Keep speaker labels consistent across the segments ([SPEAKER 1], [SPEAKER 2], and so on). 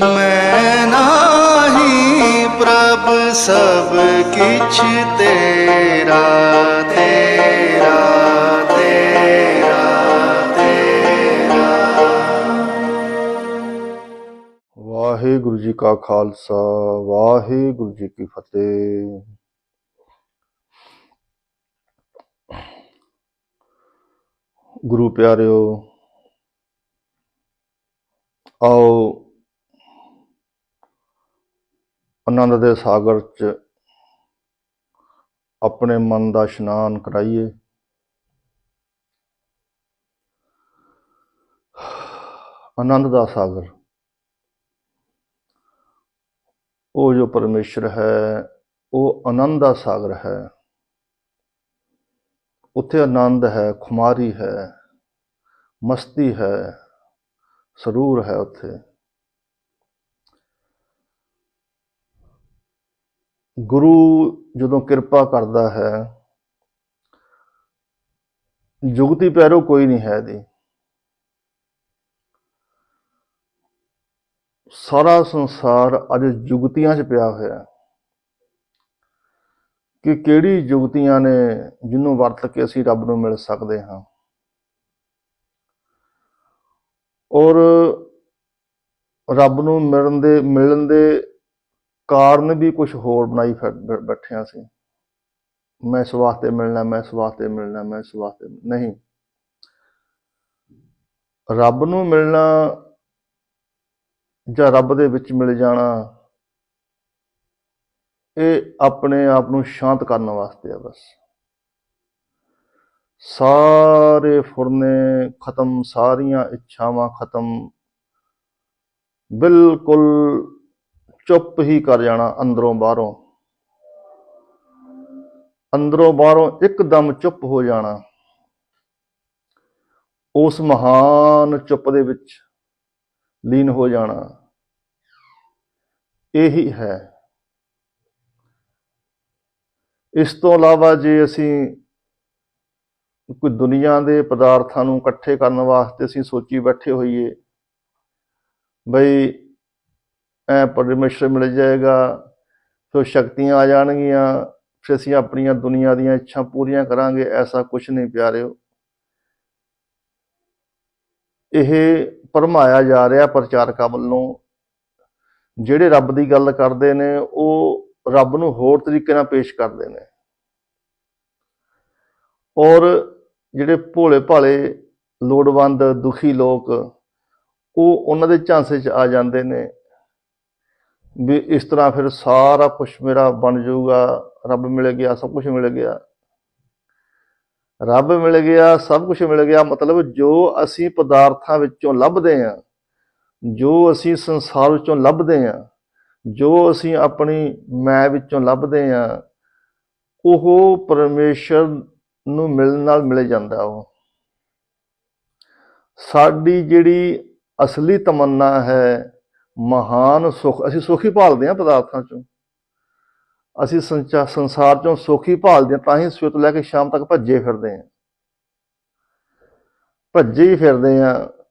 [SPEAKER 1] ਮੈਂ ਨਾਹੀ ਪ੍ਰਭ ਸਭ ਕਿਛ ਤੇਰਾ ਤੇਰਾ ਤੇਰਾ ਤੇਰਾ।
[SPEAKER 2] ਵਾਹਿਗੁਰੂ ਜੀ ਕਾ ਖਾਲਸਾ, ਵਾਹਿਗੁਰੂ ਜੀ ਕੀ ਫਤਿਹ। ਗੁਰੂ ਪਿਆਰਿਓ, ਆਓ ਆਨੰਦ ਦੇ ਸਾਗਰ ਚ ਆਪਣੇ ਮਨ ਦਾ ਇਸ਼ਨਾਨ ਕਰਾਈਏ। ਆਨੰਦ ਦਾ ਸਾਗਰ। ਉਹ ਜੋ ਪਰਮੇਸ਼ਰ ਹੈ, ਉਹ ਆਨੰਦ ਦਾ ਸਾਗਰ ਹੈ। ਉੱਥੇ ਆਨੰਦ ਹੈ, ਖੁਮਾਰੀ ਹੈ, ਮਸਤੀ ਹੈ, ਸਰੂਰ ਹੈ ਉੱਥੇ। ਗੁਰੂ ਜਦੋਂ ਕਿਰਪਾ ਕਰਦਾ ਹੈ, ਜੁਗਤੀ ਪੈਰੋ ਕੋਈ ਨਹੀਂ ਹੈ ਦੀ ਸਾਰਾ ਸੰਸਾਰ ਅੱਜ ਜੁਗਤੀਆਂ 'ਚ ਪਿਆ ਹੋਇਆ ਕਿ ਕਿਹੜੀ ਜੁਗਤੀਆਂ ਨੇ ਜਿਹਨੂੰ ਵਰਤ ਕੇ ਅਸੀਂ ਰੱਬ ਨੂੰ ਮਿਲ ਸਕਦੇ ਹਾਂ। ਔਰ ਰੱਬ ਨੂੰ ਮਿਲਣ ਦੇ ਮਿਲਣ ਦੇ ਕਾਰਨ ਵੀ ਕੁਝ ਹੋਰ ਬਣਾਈ ਫਿਰ- ਬੈ- ਬੈਠਿਆ ਸੀ ਮੈਂ ਇਸ ਵਾਸਤੇ ਮਿਲਣਾ, ਮੈਂ ਇਸ ਵਾਸਤੇ ਮਿਲਣਾ, ਮੈਂ ਇਸ ਵਾਸਤੇ ਨਹੀਂ। ਰੱਬ ਨੂੰ ਮਿਲਣਾ ਜਾਂ ਰੱਬ ਦੇ ਵਿੱਚ ਮਿਲ ਜਾਣਾ, ਇਹ ਆਪਣੇ ਆਪ ਨੂੰ ਸ਼ਾਂਤ ਕਰਨ ਵਾਸਤੇ ਆ ਬਸ। ਸਾਰੇ ਫੁਰਨੇ ਖਤਮ, ਸਾਰੀਆਂ ਇੱਛਾਵਾਂ ਖਤਮ। ਬਿਲਕੁਲ ਚੁੱਪ ਹੀ ਕਰ ਜਾਣਾ ਅੰਦਰੋਂ ਬਾਹਰੋਂ। ਅੰਦਰੋਂ ਬਾਹਰੋਂ ਇੱਕਦਮ ਚੁੱਪ ਹੋ ਜਾਣਾ। ਉਸ ਮਹਾਨ ਚੁੱਪ ਦੇ ਵਿੱਚ ਲੀਨ ਹੋ ਜਾਣਾ। ਇਹੀ ਹੈ। ਇਸ ਤੋਂ ਇਲਾਵਾ ਜੇ ਅਸੀਂ ਕੋਈ ਦੁਨੀਆ ਦੇ ਪਦਾਰਥਾਂ ਨੂੰ ਇਕੱਠੇ ਕਰਨ ਵਾਸਤੇ ਅਸੀਂ ਸੋਚੀ ਬੈਠੇ ਹੋਈਏ, ਬਈ ਐ ਪਰਮੇਸ਼ਰ ਮਿਲ ਜਾਏਗਾ, ਫਿਰ ਸ਼ਕਤੀਆਂ ਆ ਜਾਣਗੀਆਂ, ਫਿਰ ਅਸੀਂ ਆਪਣੀਆਂ ਦੁਨੀਆ ਦੀਆਂ ਇੱਛਾ ਪੂਰੀਆਂ ਕਰਾਂਗੇ, ਐਸਾ ਕੁਝ ਨਹੀਂ ਪਿਆਰਿਓ। ਇਹ ਭਰਮਾਇਆ ਜਾ ਰਿਹਾ ਪ੍ਰਚਾਰਕਾਂ ਵੱਲੋਂ। ਜਿਹੜੇ ਰੱਬ ਦੀ ਗੱਲ ਕਰਦੇ ਨੇ, ਉਹ ਰੱਬ ਨੂੰ ਹੋਰ ਤਰੀਕੇ ਨਾਲ ਪੇਸ਼ ਕਰਦੇ ਨੇ। ਔਰ ਜਿਹੜੇ ਭੋਲੇ ਭਾਲੇ ਲੋੜਵੰਦ, ਦੁਖੀ ਲੋਕ, ਉਹ ਉਹਨਾਂ ਦੇ ਝਾਂਸੇ 'ਚ ਆ ਜਾਂਦੇ ਨੇ। ਵੀ ਇਸ ਤਰ੍ਹਾਂ ਫਿਰ ਸਾਰਾ ਕੁਝ ਮੇਰਾ ਬਣ ਜਾਊਗਾ, ਰੱਬ ਮਿਲ ਗਿਆ, ਸਭ ਕੁਝ ਮਿਲ ਗਿਆ। ਰੱਬ ਮਿਲ ਗਿਆ, ਸਭ ਕੁਝ ਮਿਲ ਗਿਆ, ਮਤਲਬ ਜੋ ਅਸੀਂ ਪਦਾਰਥਾਂ ਵਿੱਚੋਂ ਲੱਭਦੇ ਹਾਂ, ਜੋ ਅਸੀਂ ਸੰਸਾਰ ਵਿੱਚੋਂ ਲੱਭਦੇ ਹਾਂ, ਜੋ ਅਸੀਂ ਆਪਣੀ ਮੈਂ ਵਿੱਚੋਂ ਲੱਭਦੇ ਹਾਂ, ਉਹ ਪਰਮੇਸ਼ਰ ਨੂੰ ਮਿਲਣ ਨਾਲ ਮਿਲ ਜਾਂਦਾ ਉਹ। ਸਾਡੀ ਜਿਹੜੀ ਅਸਲੀ ਤਮੰਨਾ ਹੈ ਮਹਾਨ ਸੁਖ, ਅਸੀਂ ਸੁਖੀ ਭਾਲਦੇ ਹਾਂ ਪਦਾਰਥਾਂ ਚੋਂ। ਅਸੀਂ ਸੰਚਾ- ਸੰਸਾਰ ਚੋਂ ਸੁਖੀ ਭਾਲਦੇ ਹਾਂ, ਤਾਂ ਹੀ ਸਵੇਰ ਤੋਂ ਲੈ ਕੇ ਸ਼ਾਮ ਤੱਕ ਭੱਜੇ ਫਿਰਦੇ ਹਾਂ। ਭੱਜੇ ਹੀ ਫਿਰਦੇ ਹਾਂ।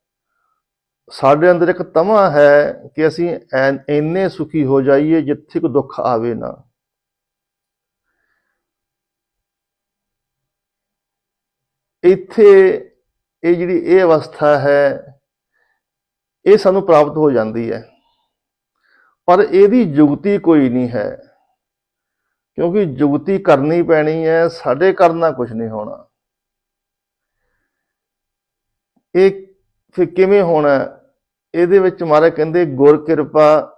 [SPEAKER 2] ਸਾਡੇ ਅੰਦਰ ਇੱਕ ਤਮਾ ਹੈ ਕਿ ਅਸੀਂ ਐਨ- ਇੰਨੇ ਸੁਖੀ ਹੋ ਜਾਈਏ ਜਿੱਥੇ ਕੋਈ ਦੁੱਖ ਆਵੇ ਨਾ। ਇੱਥੇ ਇਹ ਜਿਹੜੀ ਇਹ ਅਵਸਥਾ ਹੈ, ਇਹ ਸਾਨੂੰ ਪ੍ਰਾਪਤ ਹੋ ਜਾਂਦੀ ਹੈ। ਪਰ ਇਹਦੀ ਜੁਗਤੀ ਕੋਈ ਨਹੀਂ ਹੈ। ਕਿਉਂਕਿ ਜੁਗਤੀ ਕਰਨੀ ਪੈਣੀ ਹੈ, ਸਾਡੇ ਕਰਨਾ ਕੁਝ ਨਹੀਂ ਹੋਣਾ। ਇਹ ਫਿਰ ਕਿਵੇਂ ਹੋਣਾ? ਇਹਦੇ ਵਿੱਚ ਮਹਾਰਾਜ ਕਹਿੰਦੇ, ਗੁਰ ਕਿਰਪਾ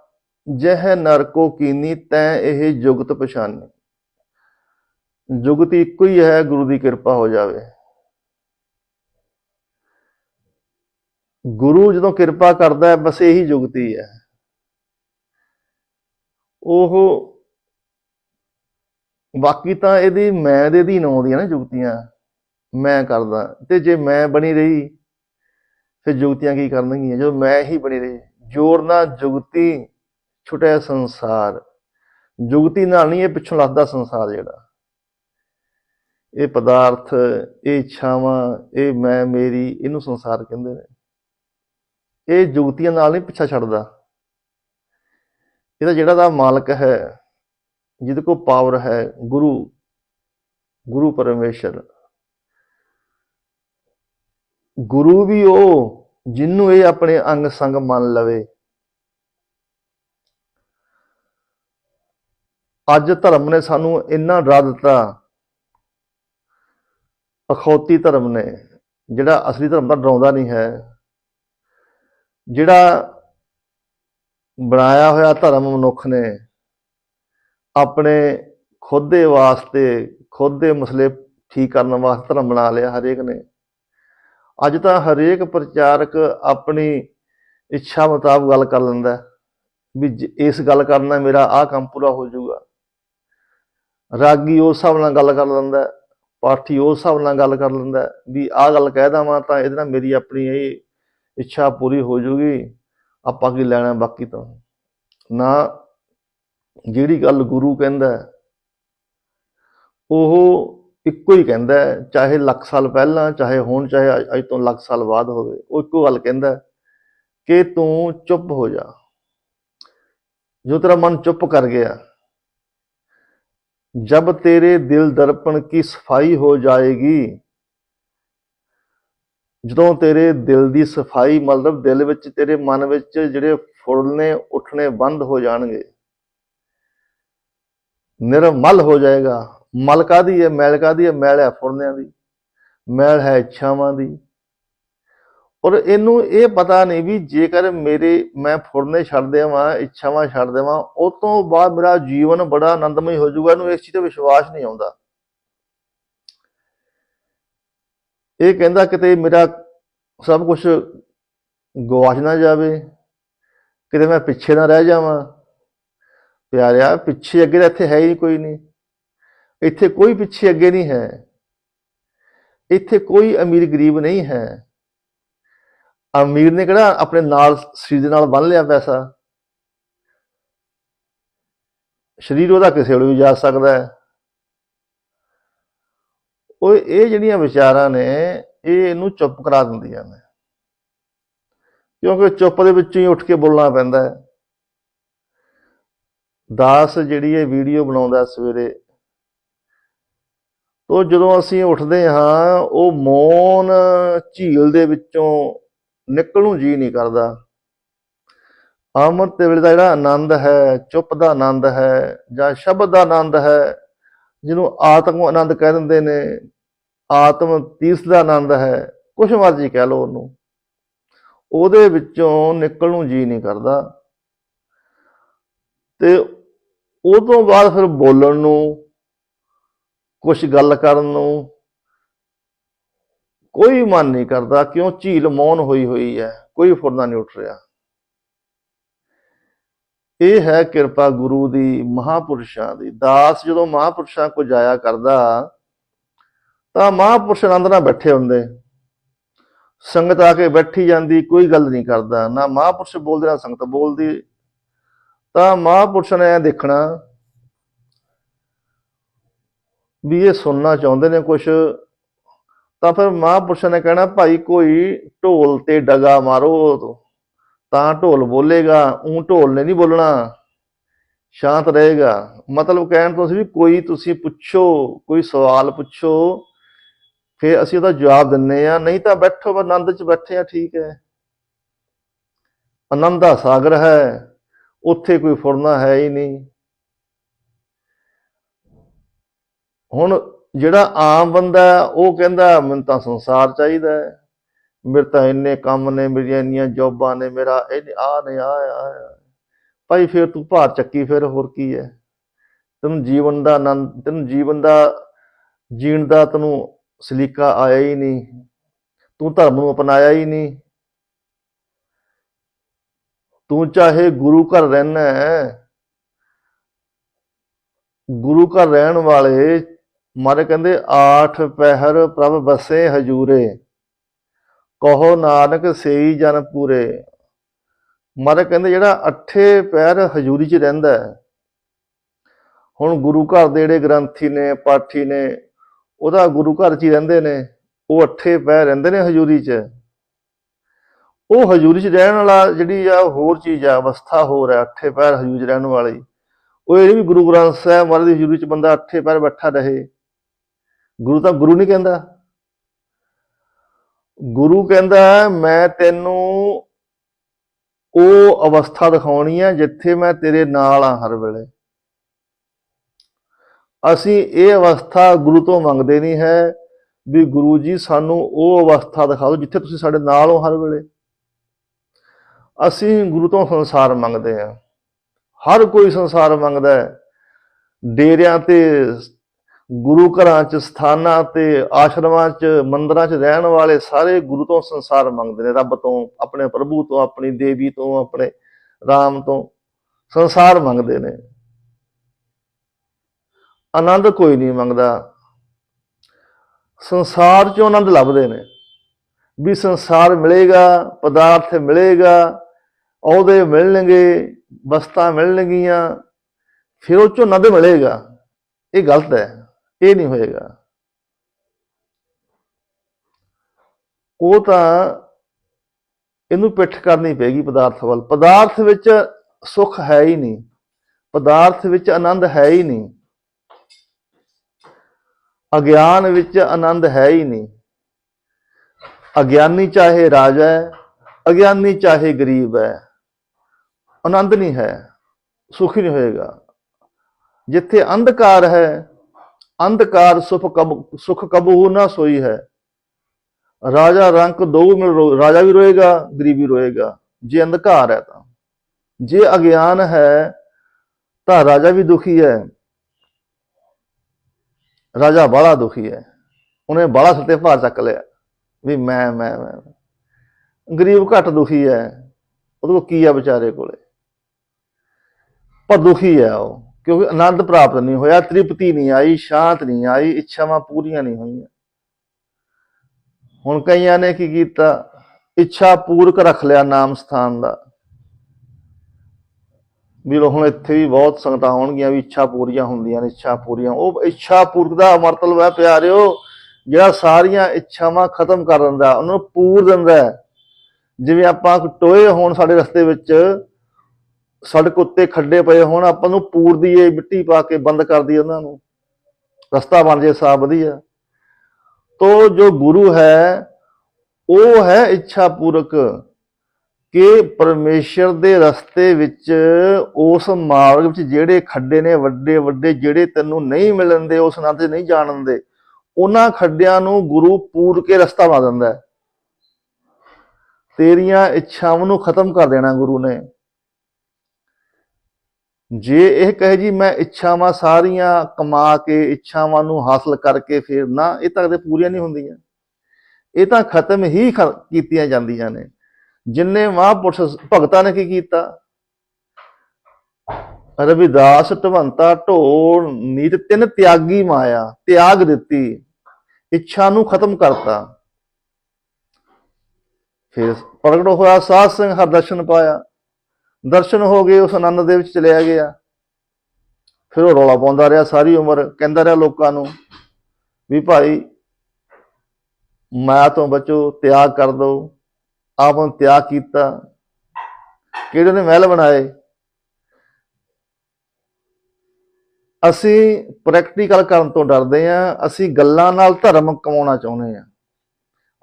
[SPEAKER 2] ਜਹ ਨਰਕੋ ਕੀਨੀ, ਤੈ ਇਹ ਜੁਗਤ ਪਛਾਨੀ। ਜੁਗਤੀ ਇੱਕੋ ਹੀ ਹੈ, ਗੁਰੂ ਦੀ ਕਿਰਪਾ ਹੋ ਜਾਵੇ। ਗੁਰੂ ਜਦੋਂ ਕਿਰਪਾ ਕਰਦਾ ਹੈ, ਬਸ ਇਹੀ ਜੁਗਤੀ ਹੈ। ਉਹ ਬਾਕੀ ਤਾਂ ਇਹਦੀ ਮੈਂ ਦੇ ਅਧੀਨ ਆਉਂਦੀਆਂ ਨਾ ਜੁਗਤੀਆਂ, ਮੈਂ ਕਰਦਾ। ਤੇ ਜੇ ਮੈਂ ਬਣੀ ਰਹੀ, ਫਿਰ ਜੁਗਤੀਆਂ ਕੀ ਕਰਨਗੀਆਂ? ਜਦੋਂ ਮੈਂ ਹੀ ਬਣੀ ਰਹੀ, ਜੋਰ ਨਾਲ ਜੁਗਤੀ ਛੁਟਿਆ ਸੰਸਾਰ। ਜੁਗਤੀ ਨਾਲ ਨਹੀਂ, ਇਹ ਪਿੱਛੋਂ ਲੱਗਦਾ ਸੰਸਾਰ ਜਿਹੜਾ। ਇਹ ਪਦਾਰਥ, ਇਹ ਇੱਛਾਵਾਂ, ਇਹ ਮੈਂ, ਮੇਰੀ, ਇਹਨੂੰ ਸੰਸਾਰ ਕਹਿੰਦੇ ਨੇ। ਇਹ ਜੁਗਤੀਆਂ ਨਾਲ ਨਹੀਂ ਪਿੱਛਾ ਛੱਡਦਾ। ਇਹਦਾ ਜਿਹੜਾ ਦਾ ਮਾਲਕ ਹੈ, ਜਿਹਦੇ ਕੋਲ ਪਾਵਰ ਹੈ, ਗੁਰੂ ਗੁਰੂ ਪਰਮੇਸ਼ਰ। ਗੁਰੂ ਵੀ ਉਹ ਜਿਹਨੂੰ ਇਹ ਆਪਣੇ ਅੰਗ ਸੰਗ ਮੰਨ ਲਵੇ। ਅੱਜ ਧਰਮ ਨੇ ਸਾਨੂੰ ਇੰਨਾ ਡਰਾ ਦਿੱਤਾ। ਅਖੌਤੀ ਧਰਮ ਨੇ, ਜਿਹੜਾ ਅਸਲੀ ਧਰਮ ਦਾ ਡਰਾਉਂਦਾ ਨਹੀਂ ਹੈ। ਜਿਹੜਾ ਬਣਾਇਆ ਹੋਇਆ ਧਰਮ ਮਨੁੱਖ ਨੇ ਆਪਣੇ ਖੁਦ ਦੇ ਵਾਸਤੇ, ਖੁਦ ਦੇ ਮਸਲੇ ਠੀਕ ਕਰਨ ਵਾਸਤੇ ਧਰਮ ਬਣਾ ਲਿਆ ਹਰੇਕ ਨੇ। ਅੱਜ ਤਾਂ ਹਰੇਕ ਪ੍ਰਚਾਰਕ ਆਪਣੀ ਇੱਛਾ ਮੁਤਾਬਕ ਗੱਲ ਕਰ ਲੈਂਦਾ ਵੀ ਜ- ਇਸ ਗੱਲ ਕਰਨ ਨਾਲ ਮੇਰਾ ਆਹ ਕੰਮ ਪੂਰਾ ਹੋ ਜਾਊਗਾ। ਰਾਗੀ ਉਸ ਹਿਸਾਬ ਨਾਲ ਗੱਲ ਕਰ ਲੈਂਦਾ ਪਾਠੀ ਉਸ ਹਿਸਾਬ ਨਾਲ ਗੱਲ ਕਰ ਲੈਂਦਾ ਵੀ ਆਹ ਗੱਲ ਕਹਿ ਦਵਾਂ ਤਾਂ ਇਹਦੇ ਨਾਲ ਮੇਰੀ ਆਪਣੀ ਇਹ ਇੱਛਾ ਪੂਰੀ ਹੋ ਜਾਊਗੀ। ਆਪਾਂ ਕੀ ਲੈਣਾ ਬਾਕੀ ਤੋਂ। ਨਾ ਜਿਹੜੀ ਗੱਲ ਗੁਰੂ ਕਹਿੰਦਾ ਉਹ ਇੱਕੋ ਹੀ ਕਹਿੰਦਾ ਚਾਹੇ ਲੱਖ ਸਾਲ ਪਹਿਲਾਂ, ਚਾਹੇ ਹੁਣ, ਚਾਹੇ ਅੱਜ ਤੋਂ ਲੱਖ ਸਾਲ ਬਾਅਦ ਹੋਵੇ, ਉਹ ਇੱਕੋ ਗੱਲ ਕਹਿੰਦਾ ਕਿ ਤੂੰ ਚੁੱਪ ਹੋ ਜਾ। ਜੋ ਤੇਰਾ ਮਨ ਚੁੱਪ ਕਰ ਗਿਆ, ਜਬ ਤੇਰੇ ਦਿਲ ਦਰਪਣ ਕੀ ਸਫ਼ਾਈ ਹੋ ਜਾਏਗੀ ਜਦੋਂ ਤੇਰੇ ਦਿਲ ਦੀ ਸਫ਼ਾਈ ਮਤਲਬ ਦਿਲ ਵਿੱਚ ਤੇਰੇ ਮਨ ਵਿੱਚ ਜਿਹੜੇ ਫੁਰਨੇ ਉੱਠਣੇ ਬੰਦ ਹੋ ਜਾਣਗੇ। ਨਿਰਮਲ ਹੋ ਜਾਏਗਾ। ਮਲ ਕਾਹਦੀ ਹੈ ਮੈਲ ਕਾਹਦੀ ਹੈ ਮੈਲ ਹੈ ਫੁਰਨਿਆਂ ਦੀ। ਮੈਲ ਹੈ ਇੱਛਾਵਾਂ ਦੀ। ਔਰ ਇਹਨੂੰ ਇਹ ਪਤਾ ਨਹੀਂ ਵੀ ਜੇਕਰ ਮੇਰੇ, ਮੈਂ ਫੁਰਨੇ ਛੱਡ ਦੇਵਾਂ, ਇੱਛਾਵਾਂ ਛੱਡ ਦੇਵਾਂ, ਉਹ ਤੋਂ ਬਾਅਦ ਮੇਰਾ ਜੀਵਨ ਬੜਾ ਆਨੰਦਮਈ ਹੋ ਜਾਊਗਾ। ਇਹਨੂੰ ਇਸ ਚੀਜ਼ ਤੇ ਵਿਸ਼ਵਾਸ ਨਹੀਂ ਆਉਂਦਾ। ਇਹ ਕਹਿੰਦਾ ਕਿਤੇ ਮੇਰਾ ਸਭ ਕੁਝ ਗਵਾਚ ਨਾ ਜਾਵੇ, ਕਿਤੇ ਮੈਂ ਪਿੱਛੇ ਨਾ ਰਹਿ ਜਾਵਾਂ। ਪਿਆਰਿਆ, ਪਿੱਛੇ ਅੱਗੇ ਤਾਂ ਇੱਥੇ ਹੈ ਹੀ ਕੋਈ ਨਹੀਂ। ਇੱਥੇ ਕੋਈ ਪਿੱਛੇ ਅੱਗੇ ਨਹੀਂ ਹੈ। ਇੱਥੇ ਕੋਈ ਅਮੀਰ ਗਰੀਬ ਨਹੀਂ ਹੈ। ਅਮੀਰ ਨੇ ਕਿਹੜਾ ਆਪਣੇ ਨਾਲ ਸਰੀਰ ਦੇ ਨਾਲ ਬੰਨ ਲਿਆ ਪੈਸਾ? ਸਰੀਰ ਉਹਦਾ ਕਿਸੇ ਵੇਲੇ ਵੀ ਜਾ ਸਕਦਾ ਹੈ। ਉਹ ਇਹ ਜਿਹੜੀਆਂ ਵਿਚਾਰਾਂ ਨੇ, ਇਹ ਇਹਨੂੰ ਚੁੱਪ ਕਰਾ ਦਿੰਦੀਆਂ ਨੇ। ਕਿਉਂਕਿ ਚੁੱਪ ਦੇ ਵਿੱਚੋਂ ਹੀ ਉੱਠ ਕੇ ਬੋਲਣਾ ਪੈਂਦਾ ਹੈ। ਦਾਸ ਜਿਹੜੀ ਇਹ ਵੀਡੀਓ ਬਣਾਉਂਦਾ ਸਵੇਰੇ ਤੋ ਜਦੋਂ ਅਸੀਂ ਉੱਠਦੇ ਹਾਂ, ਉਹ ਮੌਨ ਝੀਲ ਦੇ ਵਿੱਚੋਂ ਨਿਕਲੂ ਨੂੰ ਜੀ ਨਹੀਂ ਕਰਦਾ। ਅੰਮ੍ਰਿਤ ਵੇਲੇ ਦਾ ਜਿਹੜਾ ਆਨੰਦ ਹੈ, ਚੁੱਪ ਦਾ ਆਨੰਦ ਹੈ ਜਾਂ ਸ਼ਬਦ ਦਾ ਆਨੰਦ ਹੈ ਜਿਹਨੂੰ ਆਤਮ ਆਨੰਦ ਕਹਿ ਦਿੰਦੇ ਨੇ, ਆਤਮ ਤੀਸ ਦਾ ਆਨੰਦ ਹੈ, ਕੁਛ ਮਰਜ਼ੀ ਕਹਿ ਲਓ ਉਹਨੂੰ। ਉਹਦੇ ਵਿੱਚੋਂ ਨਿਕਲ ਨੂੰ ਜੀ ਨਹੀਂ ਕਰਦਾ। ਤੇ ਉਹ ਤੋਂ ਬਾਅਦ ਫਿਰ ਬੋਲਣ ਨੂੰ, ਕੁਛ ਗੱਲ ਕਰਨ ਨੂੰ ਕੋਈ ਮਨ ਨਹੀਂ ਕਰਦਾ, ਕਿਉਂ ਝੀਲ ਮੌਨ ਹੋਈ ਹੋਈ ਹੈ, ਕੋਈ ਫੁਰਨਾ ਨਹੀਂ ਉੱਠ ਰਿਹਾ। ਇਹ ਹੈ ਕਿਰਪਾ ਗੁਰੂ ਦੀ, ਮਹਾਪੁਰਸ਼ਾਂ ਦੀ। ਦਾਸ ਜਦੋਂ ਮਹਾਪੁਰਸ਼ਾਂ ਕੋ ਜਾਇਆ ਕਰਦਾ, ਤਾਂ ਮਹਾਪੁਰਸ਼ ਆਨੰਦ ਨਾਲ ਬੈਠੇ ਹੁੰਦੇ। ਸੰਗਤ ਆ ਕੇ ਬੈਠੀ ਜਾਂਦੀ, ਕੋਈ ਗੱਲ ਨਹੀਂ ਕਰਦਾ। ਨਾ ਮਹਾਪੁਰਸ਼ ਬੋਲਦੇ, ਨਾ ਸੰਗਤ ਬੋਲਦੀ। ਤਾਂ ਮਹਾਪੁਰਸ਼ ਨੇ ਦੇਖਣਾ ਵੀ ਇਹ ਸੁਣਨਾ ਚਾਹੁੰਦੇ ਨੇ ਕੁਝ ਤਾਂ ਫਿਰ ਮਹਾਂਪੁਰਸ਼ਾਂ ਨੇ ਕਹਿਣਾ, ਭਾਈ, ਕੋਈ ਢੋਲ ਤੇ ਡਗਾ ਮਾਰੋ ਤਾਂ ਢੋਲ ਬੋਲੇਗਾ ਉਹ ਢੋਲ ਨੇ ਨਹੀਂ ਬੋਲਣਾ। ਸ਼ਾਂਤ ਰਹੇਗਾ। ਮਤਲਬ ਕਹਿਣ ਤੋਂ ਸੀ ਵੀ ਕੋਈ ਤੁਸੀਂ ਪੁੱਛੋ, ਕੋਈ ਸਵਾਲ ਪੁੱਛੋ, ਫਿਰ ਅਸੀਂ ਉਹਦਾ ਜਵਾਬ ਦਿੰਨੇ ਆ ਨਹੀਂ ਤਾਂ ਬੈਠੋ ਆਨੰਦ ਚ ਬੈਠੇ ਆ ਠੀਕ ਹੈ। ਆਨੰਦ ਦਾ ਸਾਗਰ ਹੈ, ਉੱਥੇ ਕੋਈ ਫੁਰਨਾ ਹੈ ਹੀ ਨਹੀਂ। ਹੁਣ ਜਿਹੜਾ ਆਮ ਬੰਦਾ ਉਹ ਕਹਿੰਦਾ, ਮੈਨੂੰ ਤਾਂ ਸੰਸਾਰ ਚਾਹੀਦਾ ਹੈ। ਮੇਰੇ ਤਾਂ ਇੰਨੇ ਕੰਮ ਨੇ, ਮੇਰੀਆਂ ਇੰਨੀਆਂ ਜੌਬਾਂ ਨੇ, ਮੇਰਾ ਇਹ ਆ ਨੇ, ਆ ਆ ਭਾਈ ਫਿਰ ਤੂੰ ਭਾਰ ਚੱਕੀ, ਫਿਰ ਹੋਰ ਕੀ ਹੈ ਤੈਨੂੰ ਜੀਵਨ ਦਾ ਆਨੰਦ, ਤੈਨੂੰ ਜੀਵਨ ਦਾ, ਜੀਣ ਦਾ ਤੈਨੂੰ ਸਲੀਕਾ ਆਇਆ ਹੀ ਨਹੀਂ। ਤੂੰ ਧਰਮ ਨੂੰ ਅਪਣਾਇਆ ਹੀ ਨਹੀਂ। ਤੂੰ ਚਾਹੇ ਗੁਰੂ ਘਰ ਰਹਿਣਾ ਹੈ ਗੁਰੂ ਘਰ ਰਹਿਣ ਵਾਲੇ, ਮਾਰੇ ਕਹਿੰਦੇ, ਆਠ ਪਹਿਰ ਪ੍ਰਭ ਬਸੇ ਹਜੂਰੇ। ਕਹੋ ਨਾਨਕ ਸੇਈ ਜਨ ਪੂਰੇ। ਮਾਰੇ ਕਹਿੰਦੇ ਜਿਹੜਾ ਅੱਠੇ ਪੈਰ ਹਜੂਰੀ 'ਚ ਰਹਿੰਦਾ ਹੈ, ਹੁਣ ਗੁਰੂ ਘਰ ਦੇ ਜਿਹੜੇ ਗ੍ਰੰਥੀ ਨੇ, ਪਾਠੀ ਨੇ, ਉਹਦਾ ਗੁਰੂ ਘਰ 'ਚ ਹੀ ਰਹਿੰਦੇ ਨੇ, ਉਹ ਅੱਠੇ ਪੈਰ ਰਹਿੰਦੇ ਨੇ ਹਜੂਰੀ 'ਚ। ਉਹ ਹਜ਼ੂਰੀ 'ਚ ਰਹਿਣ ਵਾਲਾ ਜਿਹੜੀ ਆ, ਹੋਰ ਚੀਜ਼ ਆ, ਅਵਸਥਾ ਹੋਰ ਹੈ ਅੱਠੇ ਪੈਰ ਹਜ਼ੂਰੀ 'ਚ ਰਹਿਣ ਵਾਲੀ, ਉਹ ਇਹ ਵੀ ਗੁਰੂ ਗ੍ਰੰਥ ਸਾਹਿਬ ਮਹਾਰਾਜ ਦੀ ਹਜ਼ੂਰੀ 'ਚ ਬੰਦਾ ਅੱਠੇ ਪੈਰ ਬੈਠਾ ਰਹੇ। ਗੁਰੂ ਤਾਂ ਗੁਰੂ ਨਹੀਂ ਕਹਿੰਦਾ। ਗੁਰੂ ਕਹਿੰਦਾ ਮੈਂ ਤੈਨੂੰ ਉਹ ਅਵਸਥਾ ਦਿਖਾਉਣੀ ਹੈ ਜਿੱਥੇ ਮੈਂ ਤੇਰੇ ਨਾਲ ਆ ਹਰ ਵੇਲੇ। ਅਸੀਂ ਇਹ ਅਵਸਥਾ ਗੁਰੂ ਤੋਂ ਮੰਗਦੇ ਨਹੀਂ ਹੈ ਵੀ ਗੁਰੂ ਜੀ ਸਾਨੂੰ ਉਹ ਅਵਸਥਾ ਦਿਖਾ ਦਿਓ ਜਿੱਥੇ ਤੁਸੀਂ ਸਾਡੇ ਨਾਲ ਹੋ ਹਰ ਵੇਲੇ। ਅਸੀਂ ਗੁਰੂ ਤੋਂ ਸੰਸਾਰ ਮੰਗਦੇ ਹਾਂ। ਹਰ ਕੋਈ ਸੰਸਾਰ ਮੰਗਦਾ ਹੈ। ਡੇਰਿਆਂ ਤੇ ਗੁਰੂ ਘਰਾਂ 'ਚ, ਸਥਾਨਾਂ ਤੇ, ਆਸ਼ਰਮਾਂ 'ਚ, ਮੰਦਰਾਂ 'ਚ ਰਹਿਣ ਵਾਲੇ ਸਾਰੇ ਗੁਰੂ ਤੋਂ ਸੰਸਾਰ ਮੰਗਦੇ ਨੇ, ਰੱਬ ਤੋਂ, ਆਪਣੇ ਪ੍ਰਭੂ ਤੋਂ, ਆਪਣੀ ਦੇਵੀ ਤੋਂ, ਆਪਣੇ ਰਾਮ ਤੋਂ, ਸੰਸਾਰ ਮੰਗਦੇ ਨੇ। ਆਨੰਦ ਕੋਈ ਨਹੀਂ ਮੰਗਦਾ। ਸੰਸਾਰ 'ਚੋਂ ਆਨੰਦ ਲੱਭਦੇ ਨੇ। ਵੀ ਸੰਸਾਰ ਮਿਲੇਗਾ, ਪਦਾਰਥ ਮਿਲੇਗਾ, ਅਹੁਦੇ ਮਿਲਣਗੇ, ਵਸਤਾਂ ਮਿਲਣਗੀਆਂ, ਫਿਰ ਉਹ 'ਚੋਂ ਆਨੰਦ ਮਿਲੇਗਾ। ਇਹ ਗਲਤ ਹੈ। ਇਹ ਨਹੀਂ ਹੋਏਗਾ। ਉਹ ਤਾਂ ਇਹਨੂੰ ਪਿੱਠ ਕਰਨੀ ਪੈਗੀ ਪਦਾਰਥ ਵੱਲ। ਪਦਾਰਥ ਵਿੱਚ ਸੁੱਖ ਹੈ ਹੀ ਨਹੀਂ। ਪਦਾਰਥ ਵਿੱਚ ਆਨੰਦ ਹੈ ਹੀ ਨਹੀਂ। ਅਗਿਆਨ ਵਿੱਚ ਆਨੰਦ ਹੈ ਹੀ ਨਹੀਂ। ਅਗਿਆਨੀ ਚਾਹੇ ਰਾਜਾ ਹੈ, ਅਗਿਆਨੀ ਚਾਹੇ ਗਰੀਬ ਹੈ। ਆਨੰਦ ਨਹੀਂ ਹੈ, ਸੁਖ ਨਹੀਂ ਹੋਏਗਾ। ਜਿੱਥੇ ਅੰਧਕਾਰ ਹੈ ਅੰਧਕਾਰ ਸੁਖ ਕਬ, ਸੁਖ ਕਬੂ ਨਾ ਸੋਈ ਹੈ। ਰਾਜਾ ਰੰਕ ਦੋ ਮਿਲ ਰੋ- ਰਾਜਾ ਵੀ ਰੋਏਗਾ, ਗਰੀਬ ਵੀ ਰੋਏਗਾ। ਜੇ ਅੰਧਕਾਰ ਹੈ ਤਾਂ। ਜੇ ਅਗਿਆਨ ਹੈ, ਤਾਂ ਰਾਜਾ ਵੀ ਦੁਖੀ ਹੈ। ਰਾਜਾ ਬੜਾ ਦੁਖੀ ਹੈ। ਉਹਨੇ ਬੜਾ ਸਤੇ ਭਾਰ ਚੱਕ ਲਿਆ। ਵੀ ਮੈਂ ਮੈਂ ਮੈਂ। ਗਰੀਬ ਘੱਟ ਦੁਖੀ ਹੈ। ਉਹਦੇ ਕੋਲ ਕੀ ਆ ਵਿਚਾਰੇ ਕੋਲੇ? ਪਰ ਦੁਖੀ ਹੈ ਉਹ। ਕਿਉਂਕਿ ਆਨੰਦ ਪ੍ਰਾਪਤ ਨਹੀਂ ਹੋਇਆ, ਤ੍ਰਿਪਤੀ ਨਹੀਂ ਆਈ, ਸ਼ਾਂਤ ਨਹੀਂ ਆਈ, ਇੱਛਾਵਾਂ ਪੂਰੀਆਂ ਨਹੀਂ ਹੋਈਆਂ। ਹੁਣ ਕਈਆਂ ਨੇ ਕੀ ਕੀਤਾ? ਇੱਛਾ ਪੂਰਕ ਰੱਖ ਲਿਆ ਨਾਮ ਸਥਾਨ ਦਾ। ਵੀ ਹੁਣ ਇੱਥੇ ਵੀ ਬਹੁਤ ਸੰਗਤਾਂ ਹੋਣਗੀਆਂ ਵੀ ਇੱਛਾ ਪੂਰੀਆਂ ਹੁੰਦੀਆਂ ਨੇ, ਇੱਛਾ ਪੂਰੀਆਂ। ਉਹ ਇੱਛਾ ਪੂਰਕ ਦਾ ਮਤਲਬ ਹੈ ਪਿਆਰਿਓ, ਜਿਹੜਾ ਸਾਰੀਆਂ ਇੱਛਾਵਾਂ ਖਤਮ ਕਰ ਦਿੰਦਾ, ਉਹਨੂੰ ਪੂਰ ਦਿੰਦਾ ਜਿਵੇਂ ਆਪਾਂ ਟੋਏ ਹੋਣ ਸਾਡੇ ਰਸਤੇ ਵਿੱਚ ਸੜਕ ਉੱਤੇ ਖੱਡੇ ਪਏ ਹੋਣ, ਆਪਾਂ ਨੂੰ ਪੂਰ ਦਈਏ ਮਿੱਟੀ ਪਾ ਕੇ ਬੰਦ ਕਰ ਦਈਏ ਉਹਨਾਂ ਨੂੰ। ਰਸਤਾ ਬਣ ਜੇ ਸਾਫ਼ ਵਧੀਆ। ਤੋ ਜੋ ਗੁਰੂ ਹੈ, ਉਹ ਹੈ ਇੱਛਾ ਪੂਰਕ ਕਿ ਪਰਮੇਸ਼ਰ ਦੇ ਰਸਤੇ ਵਿੱਚ ਉਸ ਮਾਰਗ ਵਿੱਚ ਜਿਹੜੇ ਖੱਡੇ ਨੇ ਵੱਡੇ ਵੱਡੇ, ਜਿਹੜੇ ਤੈਨੂੰ ਨਹੀਂ ਮਿਲਣਦੇ, ਉਸ ਨਾਂ ਤੇ ਨਹੀਂ ਜਾਣਦੇ ਉਹਨਾਂ ਖੱਡਿਆਂ ਨੂੰ ਗੁਰੂ ਪੂਰ ਕੇ ਰਸਤਾ ਬਣਾ ਦਿੰਦਾ ਹੈ। ਤੇਰੀਆਂ ਇੱਛਾਵਾਂ ਨੂੰ ਖਤਮ ਕਰ ਦੇਣਾ ਗੁਰੂ ਨੇ। ਜੇ ਇਹ ਕਹੇ ਜੀ ਮੈਂ ਇੱਛਾਵਾਂ ਸਾਰੀਆਂ ਕਮਾ ਕੇ ਇੱਛਾਵਾਂ ਨੂੰ ਹਾਸਲ ਕਰਕੇ ਫਿਰ ਨਾ, ਇਹ ਤਾਂ ਕਦੇ ਪੂਰੀਆਂ ਨਹੀਂ ਹੁੰਦੀਆਂ। ਇਹ ਤਾਂ ਖਤਮ ਹੀ ਕੀਤੀਆਂ ਜਾਂਦੀਆਂ ਨੇ। ਜਿੰਨੇ ਮਹਾਂਪੁਰਸ਼ ਭਗਤਾਂ ਨੇ ਕੀ ਕੀਤਾ? ਰਵਿਦਾਸ ਢਵੰਤਾ ਢੋਲ ਨੀਤ ਤਿੰਨ ਤਿਆਗੀ ਮਾਇਆ, ਤਿਆਗ ਦਿੱਤੀ, ਇੱਛਾ ਨੂੰ ਖਤਮ ਕਰਤਾ। ਫਿਰ ਪ੍ਰਗਟ ਹੋਇਆ ਸਾਧ ਸਿੰਘ ਹਰ ਦਰਸ਼ਨ ਪਾਇਆ। ਦਰਸ਼ਨ ਹੋ ਗਏ, ਉਸ ਆਨੰਦ ਦੇ ਵਿੱਚ ਚਲਿਆ ਗਿਆ। ਫਿਰ ਉਹ ਰੌਲਾ ਪਾਉਂਦਾ ਰਿਹਾ ਸਾਰੀ ਉਮਰ, ਕਹਿੰਦਾ ਰਿਹਾ ਲੋਕਾਂ ਨੂੰ ਵੀ ਭਾਈ ਮਾਇਆ ਤੋਂ ਬਚੋ, ਤਿਆਗ ਕਰ ਦਿਓ ਆਪ ਨੂੰ ਤਿਆਗ ਕੀਤਾ। ਕਿਹੜੇ ਨੇ ਮਹਿਲ ਬਣਾਏ? ਅਸੀਂ ਪ੍ਰੈਕਟੀਕਲ ਕਰਨ ਤੋਂ ਡਰਦੇ ਹਾਂ, ਅਸੀਂ ਗੱਲਾਂ ਨਾਲ ਧਰਮ ਕਮਾਉਣਾ ਚਾਹੁੰਦੇ ਹਾਂ।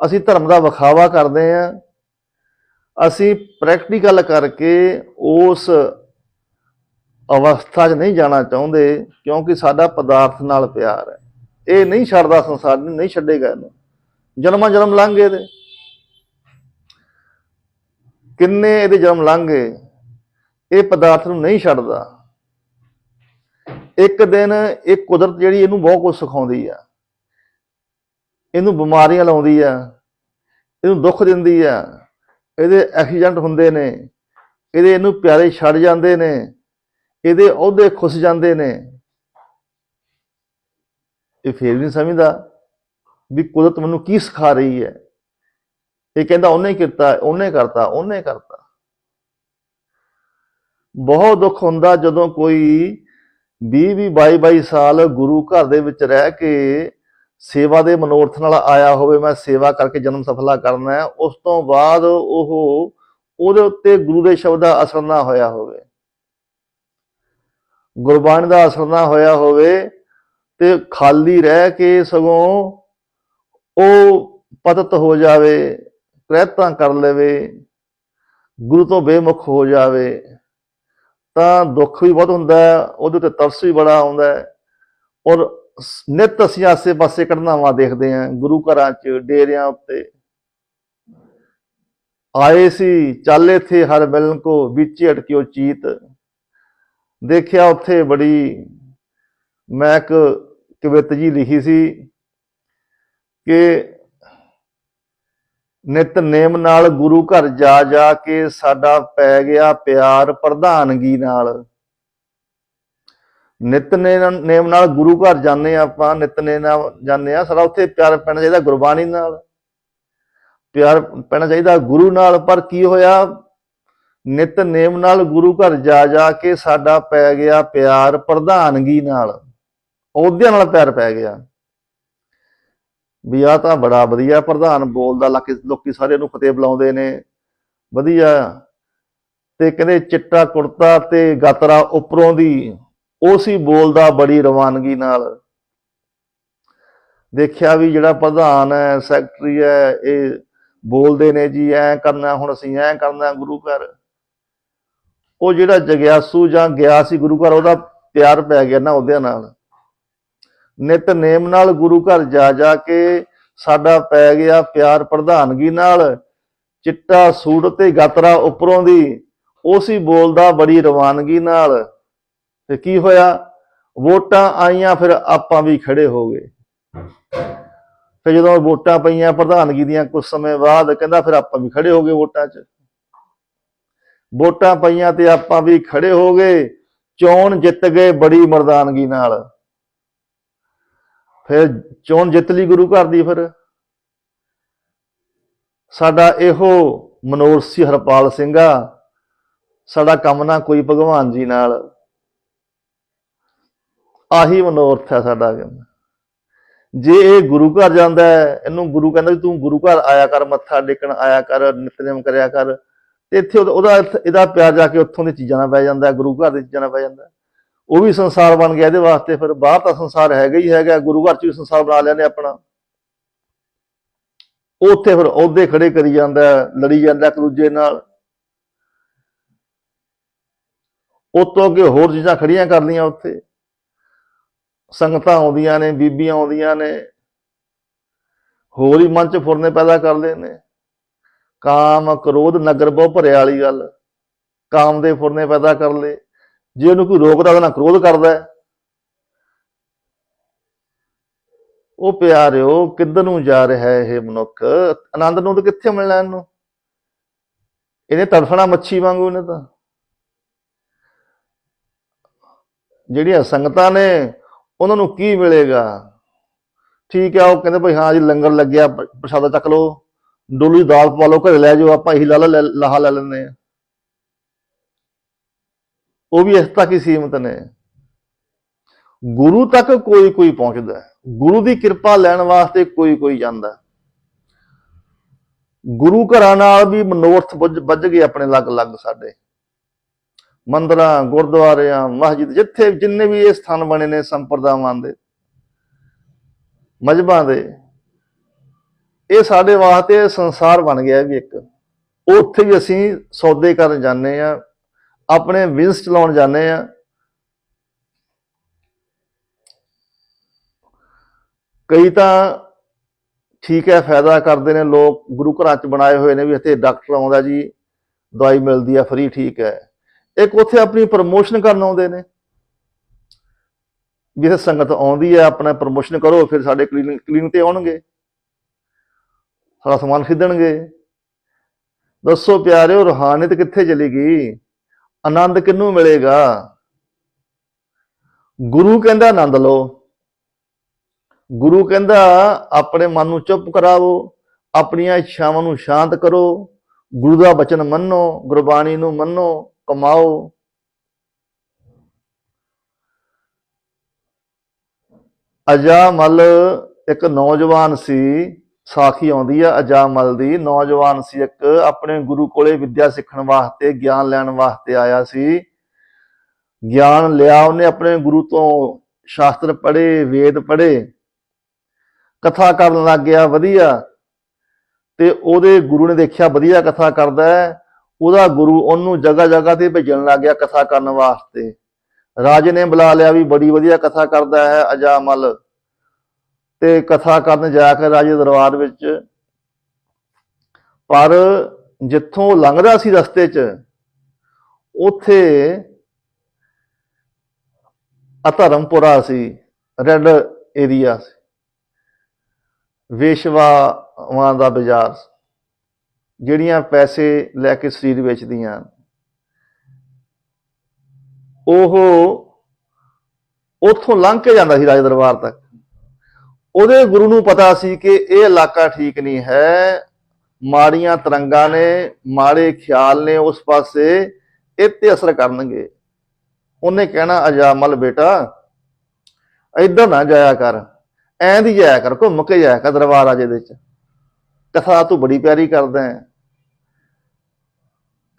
[SPEAKER 2] ਅਸੀਂ ਧਰਮ ਦਾ ਵਿਖਾਵਾ ਕਰਦੇ ਹਾਂ। ਅਸੀਂ ਪ੍ਰੈਕਟੀਕਲ ਕਰਕੇ ਉਸ ਅਵਸਥਾ 'ਚ ਨਹੀਂ ਜਾਣਾ ਚਾਹੁੰਦੇ ਕਿਉਂਕਿ ਸਾਡਾ ਪਦਾਰਥ ਨਾਲ ਪਿਆਰ ਹੈ। ਇਹ ਨਹੀਂ ਛੱਡਦਾ ਸੰਸਾਰ ਨੂੰ, ਨਹੀਂ ਛੱਡੇਗਾ ਇਹਨੂੰ। ਜਨਮਾਂ ਜਨਮ ਲੰਘ ਗਏ ਤੇ ਕਿੰਨੇ ਇਹਦੇ ਜਨਮ ਲੰਘ ਗਏ, ਇਹ ਪਦਾਰਥ ਨੂੰ ਨਹੀਂ ਛੱਡਦਾ। ਇੱਕ ਦਿਨ ਇਹ ਕੁਦਰਤ ਜਿਹੜੀ ਇਹਨੂੰ ਬਹੁਤ ਕੁਝ ਸਿਖਾਉਂਦੀ ਆ। ਇਹਨੂੰ ਬਿਮਾਰੀਆਂ ਲਾਉਂਦੀ ਆ, ਇਹਨੂੰ ਦੁੱਖ ਦਿੰਦੀ ਆ। ਇਹਦੇ ਐਕਸੀਡੈਂਟ ਹੁੰਦੇ ਨੇ, ਇਹਦੇ ਇਹਨੂੰ ਪਿਆਰੇ ਛੱਡ ਜਾਂਦੇ ਨੇ, ਇਹਦੇ ਅਹੁਦੇ ਖੁੱਸ ਜਾਂਦੇ ਨੇ। ਇਹ ਫੇਰ ਵੀ ਨਹੀਂ ਸਮਝਦਾ ਵੀ ਕੁਦਰਤ ਮੈਨੂੰ ਕੀ ਸਿਖਾ ਰਹੀ ਹੈ। ਇਹ ਕਹਿੰਦਾ, ਉਹਨੇ ਕੀਤਾ, ਉਹਨੇ ਕਰਤਾ ਉਹਨੇ ਕਰਤਾ। ਬਹੁਤ ਦੁੱਖ ਹੁੰਦਾ ਜਦੋਂ ਕੋਈ 20 20 22 22 ਸਾਲ ਗੁਰੂ ਘਰ ਦੇ ਵਿੱਚ ਰਹਿ ਕੇ ਸੇਵਾ ਦੇ ਮਨੋਰਥ ਨਾਲ ਆਇਆ ਹੋਵੇ, ਮੈਂ ਸੇਵਾ ਕਰਕੇ ਜਨਮ ਸਫਲਾ ਕਰਨਾ ਹੈ, ਉਸ ਤੋਂ ਬਾਅਦ ਉਹ ਉਹਦੇ ਉੱਤੇ ਗੁਰੂ ਦੇ ਸ਼ਬਦ ਦਾ ਅਸਰ ਨਾ ਹੋਇਆ ਹੋਵੇ। ਗੁਰਬਾਣੀ ਦਾ ਅਸਰ ਨਾ ਹੋਇਆ ਹੋਵੇ ਤੇ ਖਾਲੀ ਰਹਿ ਕੇ ਸਗੋਂ ਉਹ ਪਤਤ ਹੋ ਜਾਵੇ, ਪ੍ਰਯਤਨ ਕਰ ਲਵੇ, ਗੁਰੂ ਤੋਂ ਬੇਮੁਖ ਹੋ ਜਾਵੇ, ਤਾਂ ਦੁੱਖ ਵੀ ਬਹੁਤ ਹੁੰਦਾ ਹੈ, ਉਹਦੇ ਤੇ ਤਰਸ ਵੀ ਬੜਾ ਆਉਂਦਾ ਹੈ ਔਰ ਨਿੱਤ ਅਸੀਂ ਆਸੇ ਪਾਸੇ ਘਟਨਾਵਾਂ ਦੇਖਦੇ ਹਾਂ। ਗੁਰੂ ਘਰਾਂ 'ਚ, ਡੇਰਿਆਂ ਉੱਤੇ। ਆਏ ਸੀ, ਚਾਲੇ ਥੇ ਹਰ ਮਿਲਨ ਕੋ ਵਿੱਚ ਅਟਕਿਓ ਚੀਤ। ਦੇਖਿਆ ਉੱਥੇ ਬੜੀ ਮੈਂ ਇੱਕ ਕਵਿਤ ਜੀ ਲਿਖੀ ਸੀ ਕਿ ਨਿਤਨੇਮ ਨਾਲ ਗੁਰੂ ਘਰ ਜਾ ਜਾ ਕੇ ਸਾਡਾ ਪੈ ਗਿਆ ਪਿਆਰ ਪ੍ਰਧਾਨਗੀ ਨਾਲ। ਨਿਤਨੇਮ ਨੇਮ ਨਾਲ ਗੁਰੂ ਘਰ ਜਾਂਦੇ ਹਾਂ ਆਪਾਂ, ਨਿਤਨੇਮ ਨਾਲ ਜਾਂਦੇ ਆ ਸਾਡਾ ਉੱਥੇ ਪਿਆਰ ਪੈਣਾ ਚਾਹੀਦਾ ਗੁਰਬਾਣੀ ਨਾਲ। ਪਿਆਰ ਪੈਣਾ ਚਾਹੀਦਾ ਗੁਰੂ ਨਾਲ, ਪਰ ਕੀ ਹੋਇਆ? ਨਿਤਨੇਮ ਨਾਲ ਗੁਰੂ ਘਰ ਜਾ ਜਾ ਕੇ ਸਾਡਾ ਪੈ ਗਿਆ ਪਿਆਰ ਪ੍ਰਧਾਨਗੀ ਨਾਲ। ਅਹੁਦਿਆਂ ਨਾਲ ਪਿਆਰ ਪੈ ਗਿਆ। ਵੀ ਆ ਤਾਂ ਬੜਾ ਵਧੀਆ ਪ੍ਰਧਾਨ ਬੋਲਦਾ, ਲੋਕੀ ਲੋਕੀ ਸਾਰੇ ਨੂੰ ਫਤਿਹ ਬੁਲਾਉਂਦੇ ਨੇ। ਵਧੀਆ। ਤੇ ਕਹਿੰਦੇ ਚਿੱਟਾ ਕੁੜਤਾ ਤੇ ਗਾਤਰਾ ਉੱਪਰੋਂ ਦੀ ਉਹ ਸੀ ਬੋਲਦਾ ਬੜੀ ਰਵਾਨਗੀ ਨਾਲ। ਦੇਖਿਆ ਵੀ ਜਿਹੜਾ ਪ੍ਰਧਾਨ ਹੈ, ਸੈਕਟਰੀ ਹੈ, ਇਹ ਬੋਲਦੇ ਨੇ ਜੀ, ਐ ਕਰਨਾ, ਹੁਣ ਅਸੀਂ ਐ ਕਰਨਾ ਗੁਰੂ ਘਰ। ਉਹ ਜਿਹੜਾ ਜਗਿਆਸੂ ਜਾਂ ਗਿਆ ਸੀ ਗੁਰੂ ਘਰ, ਉਹਦਾ ਪਿਆਰ ਪੈ ਗਿਆ ਨਾ ਉਹਦਿਆਂ ਨਾਲ। ਨਿਤਨੇਮ ਨਾਲ ਗੁਰੂ ਘਰ ਜਾ ਜਾ ਕੇ ਸਾਡਾ ਪੈ ਗਿਆ ਪਿਆਰ ਪ੍ਰਧਾਨਗੀ ਨਾਲ। ਚਿੱਟਾ ਸੂਟ ਤੇ ਗਾਤਰਾ ਉੱਪਰੋਂ ਦੀ ਉਹ ਬੋਲਦਾ ਬੜੀ ਰਵਾਨਗੀ ਨਾਲ। ਤੇ ਕੀ ਹੋਇਆ? ਵੋਟਾਂ ਆਈਆਂ, ਫਿਰ ਆਪਾਂ ਵੀ ਖੜੇ ਹੋ ਗਏ। ਫਿਰ ਜਦੋਂ ਵੋਟਾਂ ਪਈਆਂ, ਪ੍ਰਧਾਨਗੀ ਦੀਆਂ ਕੁਝ ਸਮੇਂ ਬਾਅਦ ਕਹਿੰਦਾ, ਫਿਰ ਆਪਾਂ ਵੀ ਖੜੇ ਹੋ ਗਏ ਵੋਟਾਂ 'ਚ। ਵੋਟਾਂ ਪਈਆਂ ਤੇ ਆਪਾਂ ਵੀ ਖੜੇ ਹੋ ਗਏ। ਚੋਣ ਜਿੱਤ ਗਏ ਬੜੀ ਮਰਦਾਨਗੀ ਨਾਲ। ਫਿਰ ਚੋਣ ਜਿੱਤ ਲਈ ਗੁਰੂ ਘਰ ਦੀ ਫਿਰ। ਸਾਡਾ ਇਹੋ ਮਨੋਰ ਸੀ ਹਰਪਾਲ ਸਿੰਘਾ ਸਾਡਾ ਕੰਮ ਨਾ ਕੋਈ ਭਗਵਾਨ ਜੀ ਨਾਲ। ਆਹੀ ਮਨੋਰਥ ਹੈ ਸਾਡਾ ਕਹਿੰਦਾ। ਜੇ ਇਹ ਗੁਰੂ ਘਰ ਜਾਂਦਾ ਹੈ, ਇਹਨੂੰ ਗੁਰੂ ਕਹਿੰਦਾ ਵੀ ਤੂੰ ਗੁਰੂ ਘਰ ਆਇਆ ਕਰ, ਮੱਥਾ ਟੇਕਣ ਆਇਆ ਕਰ, ਨਿਤਨੇਮ ਕਰਿਆ ਕਰ, ਤੇ ਇੱਥੇ ਉਹਦਾ- ਇਹਦਾ ਪਿਆਰ ਜਾ ਕੇ ਉੱਥੋਂ ਦੀ ਚੀਜ਼ਾਂ ਨਾਲ ਪੈ ਜਾਂਦਾ ਗੁਰੂ ਘਰ ਦੀ ਚੀਜ਼ਾਂ ਨਾਲ ਪੈ ਜਾਂਦਾ ਉਹ ਵੀ ਸੰਸਾਰ ਬਣ ਗਿਆ ਇਹਦੇ ਵਾਸਤੇ, ਫਿਰ ਬਾਹਰ ਤਾਂ ਸੰਸਾਰ ਹੈਗਾ ਹੀ ਹੈਗਾ, ਗੁਰੂ ਘਰ ਚ ਵੀ ਸੰਸਾਰ ਬਣਾ ਲਿਆ ਨੇ ਆਪਣਾ। ਉਹ ਉੱਥੇ ਫਿਰ ਅਹੁਦੇ ਖੜੇ ਕਰੀ ਜਾਂਦਾ ਲੜੀ ਜਾਂਦਾ ਇੱਕ ਦੂਜੇ ਨਾਲ। ਉਤੋਂ ਅੱਗੇ ਹੋਰ ਚੀਜ਼ਾਂ ਖੜੀਆਂ ਕਰਦੀਆਂ ਉੱਥੇ। ਸੰਗਤਾਂ ਆਉਂਦੀਆਂ ਨੇ, ਬੀਬੀਆਂ ਆਉਂਦੀਆਂ ਨੇ, ਹੋਰ ਹੀ ਮਨ ਚ ਫੁਰਨੇ ਪੈਦਾ ਕਰਦੇ ਨੇ। ਕਾਮ ਕ੍ਰੋਧ ਨਗਰ ਬਹੁ ਭਰਿਆ ਵਾਲੀ ਗੱਲ। ਕਾਮ ਦੇ ਫੁਰਨੇ ਪੈਦਾ ਕਰ ਲਏ। ਜੇ ਉਹਨੂੰ ਕੋਈ ਰੋਕਦਾ ਤਾਂ ਨਾ ਕ੍ਰੋਧ ਕਰਦਾ ਹੈ। ਉਹ ਪਿਆਰਿਓ, ਕਿੱਧਰ ਨੂੰ ਜਾ ਰਿਹਾ ਹੈ ਇਹ ਮਨੁੱਖ? ਆਨੰਦ ਨੂੰ ਤਾਂ ਕਿੱਥੇ ਮਿਲਣਾ ਇਹਨੂੰ? ਇਹਨੇ ਤੜਫਣਾ ਮੱਛੀ ਵਾਂਗੂ ਇਹਨੇ ਤਾਂ। ਜਿਹੜੀਆਂ ਸੰਗਤਾਂ ਨੇ ਉਹਨਾਂ ਨੂੰ ਕੀ ਮਿਲੇਗਾ? ਠੀਕ ਹੈ ਉਹ ਕਹਿੰਦੇ ਭਾਈ ਹਾਂ ਜੀ, ਲੰਗਰ ਲੱਗਿਆ ਪ੍ਰਸ਼ਾਦਾ ਚੱਕ ਲਓ, ਡੋਲੀ ਦਾਲ ਪਵਾ ਲਓ, ਘਰੇ ਲੈ ਜਾਓ, ਆਪਾਂ ਇਹੀ ਲਾਲਾ ਲੈ- ਲਾਹਾ ਲੈ ਲੈਂਦੇ ਆ। ਉਹ ਵੀ ਇਸ ਤੱਕ ਹੀ ਸੀਮਤ ਨੇ? ਗੁਰੂ ਤੱਕ ਕੋਈ ਕੋਈ ਪਹੁੰਚਦਾ ਗੁਰੂ ਦੀ ਕਿਰਪਾ ਲੈਣ ਵਾਸਤੇ ਕੋਈ ਕੋਈ ਜਾਂਦਾ ਗੁਰੂ ਘਰਾਂ ਨਾਲ ਵੀ ਮਨੋਰਥ ਬੁੱਝ, ਵੱਜ ਗਏ ਆਪਣੇ ਅਲੱਗ-ਅਲੱਗ ਸਾਡੇ। ਮੰਦਰਾਂ, ਗੁਰਦੁਆਰਿਆਂ, ਮਸਜਿਦ, ਜਿੱਥੇ ਜਿੰਨੇ ਵੀ ਇਹ ਸਥਾਨ ਬਣੇ ਨੇ ਸੰਪਰਦਾਵਾਂ ਦੇ ਮਜਬਾਂ ਦੇ, ਇਹ ਸਾਡੇ ਵਾਸਤੇ ਸੰਸਾਰ ਬਣ ਗਿਆ ਵੀ ਇੱਕ। ਉੱਥੇ ਵੀ ਅਸੀਂ ਸੌਦੇ ਕਰਨ ਜਾਂਦੇ ਆ ਆਪਣੇ ਵਿੰਸ ਚਲਾਉਣ ਜਾਂਦੇ ਆ ਕਈ ਤਾਂ ਠੀਕ ਹੈ, ਫਾਇਦਾ ਕਰਦੇ ਨੇ ਲੋਕ, ਗੁਰੂ ਘਰਾਂ ਚ ਬਣਾਏ ਹੋਏ ਨੇ ਵੀ ਇੱਥੇ ਡਾਕਟਰ ਆਉਂਦਾ ਜੀ, ਦਵਾਈ ਮਿਲਦੀ ਆ ਫਰੀ ਠੀਕ ਹੈ। ਇੱਕ ਉੱਥੇ ਆਪਣੀ ਪ੍ਰਮੋਸ਼ਨ ਕਰਨ ਆਉਂਦੇ ਨੇ। ਜਿੱਥੇ ਸੰਗਤ ਆਉਂਦੀ ਹੈ, ਆਪਣਾ ਪ੍ਰਮੋਸ਼ਨ ਕਰੋ, ਫਿਰ ਸਾਡੇ ਕਲੀਨਿਕ ਕਲੀਨਿਕ ਤੇ ਆਉਣਗੇ। ਸਾਰਾ ਸਮਾਨ ਖਰੀਦਣਗੇ। ਦੱਸੋ ਪਿਆਰਿਓ ਰੂਹਾਨੀਅਤ ਕਿੱਥੇ ਚਲੀ ਗਈ? ਆਨੰਦ ਕਿਹਨੂੰ ਮਿਲੇਗਾ? ਗੁਰੂ ਕਹਿੰਦਾ, ਆਨੰਦ ਲਓ। ਗੁਰੂ ਕਹਿੰਦਾ, ਆਪਣੇ ਮਨ ਨੂੰ ਚੁੱਪ ਕਰਾਵੋ ਆਪਣੀਆਂ ਇੱਛਾਵਾਂ ਨੂੰ ਸ਼ਾਂਤ ਕਰੋ। ਗੁਰੂ ਦਾ ਬਚਨ ਮੰਨੋ, ਗੁਰਬਾਣੀ ਨੂੰ ਮੰਨੋ। ਕਮਾਓ। ਅਜਾ ਮਲ ਇੱਕ ਨੌਜਵਾਨ ਸੀ, ਸਾਖੀ ਆਉਂਦੀ ਆ ਅਜਾਮਲ ਦੀ। ਨੌਜਵਾਨ ਸੀ ਇੱਕ, ਆਪਣੇ ਗੁਰੂ ਕੋਲੇ ਵਿੱਦਿਆ ਸਿੱਖਣ ਵਾਸਤੇ, ਗਿਆਨ ਲੈਣ ਵਾਸਤੇ ਆਇਆ ਸੀ। ਗਿਆਨ ਲਿਆ ਉਹਨੇ ਆਪਣੇ ਗੁਰੂ ਤੋਂ, ਸ਼ਾਸਤਰ ਪੜ੍ਹੇ, ਵੇਦ ਪੜ੍ਹੇ। ਕਥਾ ਕਰਨ ਲੱਗ ਗਿਆ, ਵਧੀਆ। ਤੇ ਉਹਦੇ ਗੁਰੂ ਨੇ ਦੇਖਿਆ, ਵਧੀਆ ਕਥਾ ਕਰਦਾ ਹੈ। ਉਹਦਾ ਗੁਰੂ ਉਹਨੂੰ ਜਗ੍ਹਾ ਜਗ੍ਹਾ ਤੇ ਭੇਜਣ ਲੱਗ ਗਿਆ ਕਥਾ ਕਰਨ ਵਾਸਤੇ। ਰਾਜੇ ਨੇ ਬੁਲਾ ਲਿਆ ਵੀ ਬੜੀ ਵਧੀਆ ਕਥਾ ਕਰਦਾ ਹੈ ਅਜਾਮਲ। ਤੇ ਕਥਾ ਕਰਨ ਜਾ ਕੇ ਰਾਜੇ ਦਰਬਾਰ ਵਿੱਚ। ਪਰ ਜਿੱਥੋਂ ਉਹ ਲੰਘਦਾ ਸੀ ਰਸਤੇ 'ਚ ਉਥੇ ਅਧਰਮਪੁਰਾ ਸੀ ਰੈੱਡ ਏਰੀਆ ਸੀ। ਵੇਸ਼ਵਾਵਾਂ ਦਾ ਬਾਜ਼ਾਰ ਸੀ, ਜਿਹੜੀਆਂ ਪੈਸੇ ਲੈ ਕੇ ਸਰੀਰ ਵੇਚਦੀਆਂ ਉਹ ਉੱਥੋਂ ਲੰਘ ਕੇ ਜਾਂਦਾ ਸੀ ਰਾਜ ਦਰਬਾਰ ਤੱਕ। ਉਹਦੇ ਗੁਰੂ ਨੂੰ ਪਤਾ ਸੀ ਕਿ ਇਹ ਇਲਾਕਾ ਠੀਕ ਨਹੀਂ ਹੈ। ਮਾੜੀਆਂ ਤਰੰਗਾਂ ਨੇ, ਮਾੜੇ ਖਿਆਲ ਨੇ ਉਸ ਪਾਸੇ ਇਹ ਤੇ ਅਸਰ ਕਰਨਗੇ। ਉਹਨੇ ਕਹਿਣਾ ਅਜਾਮਲ ਬੇਟਾ, ਇੱਧਰ ਨਾ ਜਾਇਆ ਕਰ। ਐਂ ਦੀ ਜਾਇਆ ਕਰ, ਘੁੰਮ ਕੇ ਜਾਇਆ ਕਰ ਦਰਬਾਰ ਆਜੇ ਦੇ ਵਿੱਚ ਕਥਾ ਤੂੰ ਬੜੀ ਪਿਆਰੀ ਕਰਦਾ ਹੈ।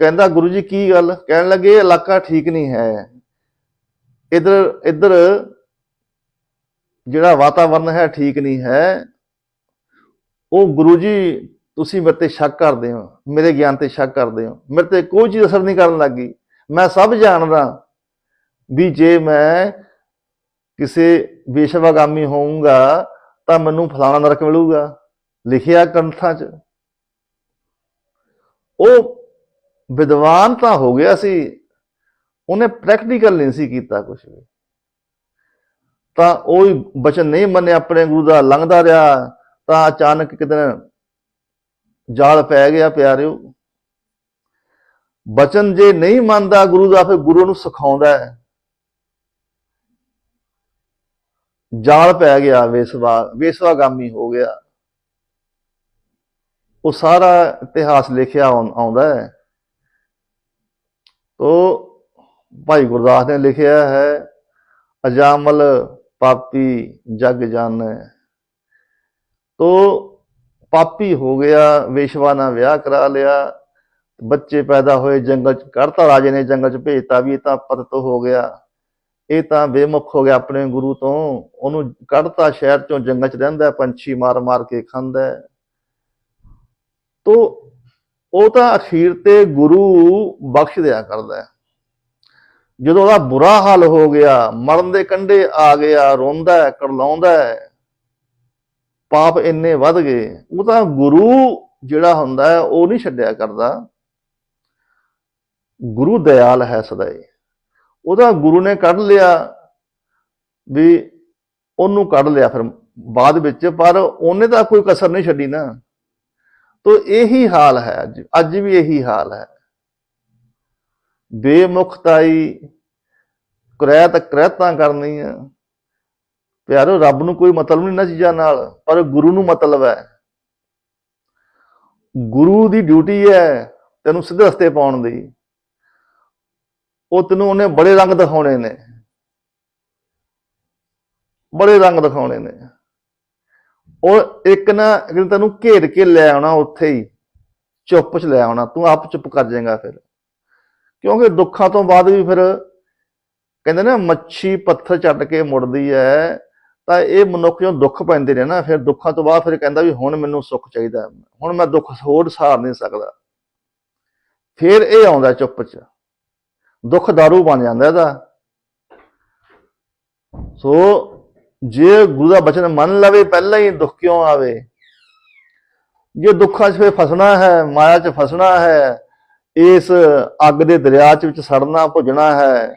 [SPEAKER 2] ਕਹਿੰਦਾ ਗੁਰੂ ਜੀ ਕੀ ਗੱਲ? ਕਹਿਣ ਲੱਗੇ ਇਹ ਇਲਾਕਾ ਠੀਕ ਨਹੀਂ ਹੈ। ਇਧਰ ਇਧਰ ਜਿਹੜਾ ਵਾਤਾਵਰਨ ਹੈ ਠੀਕ ਨਹੀਂ ਹੈ। ਉਹ ਗੁਰੂ ਜੀ, ਤੁਸੀਂ ਮੇਰੇ ਤੇ ਸ਼ੱਕ ਕਰਦੇ ਹੋ, ਮੇਰੇ ਗਿਆਨ ਤੇ ਸ਼ੱਕ ਕਰਦੇ ਹੋ। ਮੇਰੇ ਤੇ ਕੋਈ ਚੀਜ਼ ਅਸਰ ਨਹੀਂ ਕਰਨ ਲੱਗੀ। ਮੈਂ ਸਭ ਜਾਣਦਾ ਵੀ ਜੇ ਮੈਂ ਕਿਸੇ ਵਿਸ਼ਵਗਾਮੀ ਹੋਊਂਗਾ, ਤਾਂ ਮੈਨੂੰ ਫਲਾਣਾ ਨਰਕ ਮਿਲੂਗਾ, ਲਿਖਿਆ ਕੰਠਾਂ 'ਚ। ਉਹ ਵਿਦਵਾਨ ਤਾਂ ਹੋ ਗਿਆ ਸੀ, ਉਹਨੇ ਪ੍ਰੈਕਟੀਕਲ ਨਹੀਂ ਸੀ ਕੀਤਾ ਕੁਝ ਵੀ। ਤਾਂ ਉਹ ਹੀ ਬਚਨ ਨਹੀਂ ਮੰਨਿਆ, ਆਪਣੇ ਗੁਰੂ ਦਾ ਲੰਘਦਾ ਰਿਹਾ, ਤਾਂ ਅਚਾਨਕ ਕਿਤੇ ਜਾਲ ਪੈ ਗਿਆ ਪਿਆਰਿਓ। ਬਚਨ ਜੇ ਨਹੀਂ ਮੰਨਦਾ ਗੁਰੂ ਦਾ, ਫਿਰ ਗੁਰੂ ਨੂੰ ਸਿਖਾਉਂਦਾ ਹੈ। ਜਾਲ ਪੈ ਗਿਆ, ਵੇਸਵਾ, ਵੇਸਵਾਗਾਮੀ ਹੋ ਗਿਆ। ਉਹ ਸਾਰਾ ਇਤਿਹਾਸ ਲਿਖਿਆ ਆਉਂਦਾ ਹੈ। ਤੋ ਭਾਈ ਗੁਰਦਾਸ ਨੇ ਲਿਖਿਆ ਹੈ, ਅਜਾਮਲ ਪਾਪੀ ਜਗ ਜਾਣੈ। ਤੋ ਪਾਪੀ ਹੋ ਗਿਆ ਵੇਸ਼ਵਾ ਨਾਲ ਵਿਆਹ ਕਰਾ ਲਿਆ। ਬੱਚੇ ਪੈਦਾ ਹੋਏ, ਜੰਗਲ ਚ ਕਰਤਾ ਰਾਜੇ ਨੇ ਜੰਗਲ ਚ ਭੇਜਤਾ ਵੀ ਇਹ ਤਾਂ ਪਤਤ ਹੋ ਗਿਆ। ਇਹ ਤਾਂ ਬੇਮੁਖ ਹੋ ਗਿਆ ਆਪਣੇ ਗੁਰੂ ਤੋਂ। ਉਹਨੂੰ ਕੱਢਤਾ ਸ਼ਹਿਰ ਚੋਂ, ਜੰਗਲ ਚ ਰਹਿੰਦਾ, ਪੰਛੀ ਮਾਰ ਮਾਰ ਕੇ ਖਾਂਦਾ। ਤੋ ਉਹ ਤਾਂ ਅਖੀਰ ਤੇ ਗੁਰੂ ਬਖਸ਼ ਦਿਆ ਕਰਦਾ ਹੈ। ਜਦੋਂ ਉਹਦਾ ਬੁਰਾ ਹਾਲ ਹੋ ਗਿਆ, ਮਰਨ ਦੇ ਕੰਢੇ ਆ ਗਿਆ, ਰੋਂਦਾ ਹੈ ਕਰਲਾਉਂਦਾ ਹੈ, ਪਾਪ ਇੰਨੇ ਵੱਧ ਗਏ, ਉਹ ਤਾਂ ਗੁਰੂ ਜਿਹੜਾ ਹੁੰਦਾ ਹੈ, ਉਹ ਨਹੀਂ ਛੱਡਿਆ ਕਰਦਾ। ਗੁਰੂ ਦਇਆਲ ਹੈ ਸਦਾਈ। ਉਹਦਾ ਗੁਰੂ ਨੇ ਕੱਢ ਲਿਆ ਵੀ ਉਹਨੂੰ ਕੱਢ ਲਿਆ ਫਿਰ ਬਾਅਦ ਵਿੱਚ, ਪਰ ਉਹਨੇ ਤਾਂ ਕੋਈ ਕਸਰ ਨਹੀਂ ਛੱਡੀ ਨਾ। ਤੋ ਇਹੀ ਹਾਲ ਹੈ ਅੱਜ ਅੱਜ ਵੀ ਇਹੀ ਹਾਲ ਹੈ। ਬੇਮੁਖਤਾਈ, ਕਰੈਤ ਕਰੈਤਾਂ ਕਰਨੀਆਂ ਪਿਆਰੋ, ਰੱਬ ਨੂੰ ਕੋਈ ਮਤਲਬ ਨਹੀਂ ਨਾ ਚੀਜ਼ਾਂ ਨਾਲ, ਪਰ ਗੁਰੂ ਨੂੰ ਮਤਲਬ ਹੈ। ਗੁਰੂ ਦੀ ਡਿਊਟੀ ਹੈ ਤੈਨੂੰ ਸਿੱਧੇ ਰਸਤੇ ਪਾਉਣ ਦੀ। ਉਹ ਤੈਨੂੰ ਉਹਨੇ ਬੜੇ ਰੰਗ ਦਿਖਾਉਣੇ ਨੇ। ਬੜੇ ਰੰਗ ਦਿਖਾਉਣੇ ਨੇ। ਉਹ ਇੱਕ ਨਾ, ਇੱਕ ਤੈਨੂੰ ਘੇਰ ਕੇ ਲੈ ਆਉਣਾ ਉੱਥੇ ਹੀ, ਚੁੱਪ ਚ ਲੈ ਆਉਣਾ, ਤੂੰ ਆਪ ਚੁੱਪ ਕਰ ਜਾਏਗਾ ਫਿਰ। ਕਿਉਂਕਿ ਦੁੱਖਾਂ ਤੋਂ ਬਾਅਦ ਵੀ ਫਿਰ ਕਹਿੰਦੇ ਨਾ, ਮੱਛੀ ਪੱਥਰ ਚੱਟ ਕੇ ਮੁੜਦੀ ਹੈ ਤਾਂ ਇਹ ਮਨੁੱਖ ਜਦੋਂ ਦੁੱਖ ਪੈਂਦੇ ਨੇ ਨਾ, ਫਿਰ ਦੁੱਖਾਂ ਤੋਂ ਬਾਅਦ ਫਿਰ ਕਹਿੰਦਾ ਵੀ ਹੁਣ ਮੈਨੂੰ ਸੁੱਖ ਚਾਹੀਦਾ, ਹੁਣ ਮੈਂ ਦੁੱਖ ਹੋਰ ਸਹਾਰ ਨਹੀਂ ਸਕਦਾ। ਫਿਰ ਇਹ ਆਉਂਦਾ ਚੁੱਪ ਚ, ਦੁੱਖ ਦਾਰੂ ਬਣ ਜਾਂਦਾ ਇਹਦਾ। ਸੋ ਜੇ ਗੁਰੂ ਦਾ ਬਚਨ ਮੰਨ ਲਵੇ, ਪਹਿਲਾਂ ਹੀ ਦੁੱਖ ਕਿਉਂ ਆਵੇ? ਜੇ ਦੁੱਖਾਂ 'ਚ ਫਿਰ ਫਸਣਾ ਹੈ, ਮਾਇਆ 'ਚ ਫਸਣਾ ਹੈ, ਇਸ ਅੱਗ ਦੇ ਦਰਿਆ 'ਚ ਵਿੱਚ ਸੜਨਾ, ਭੁੱਜਣਾ ਹੈ,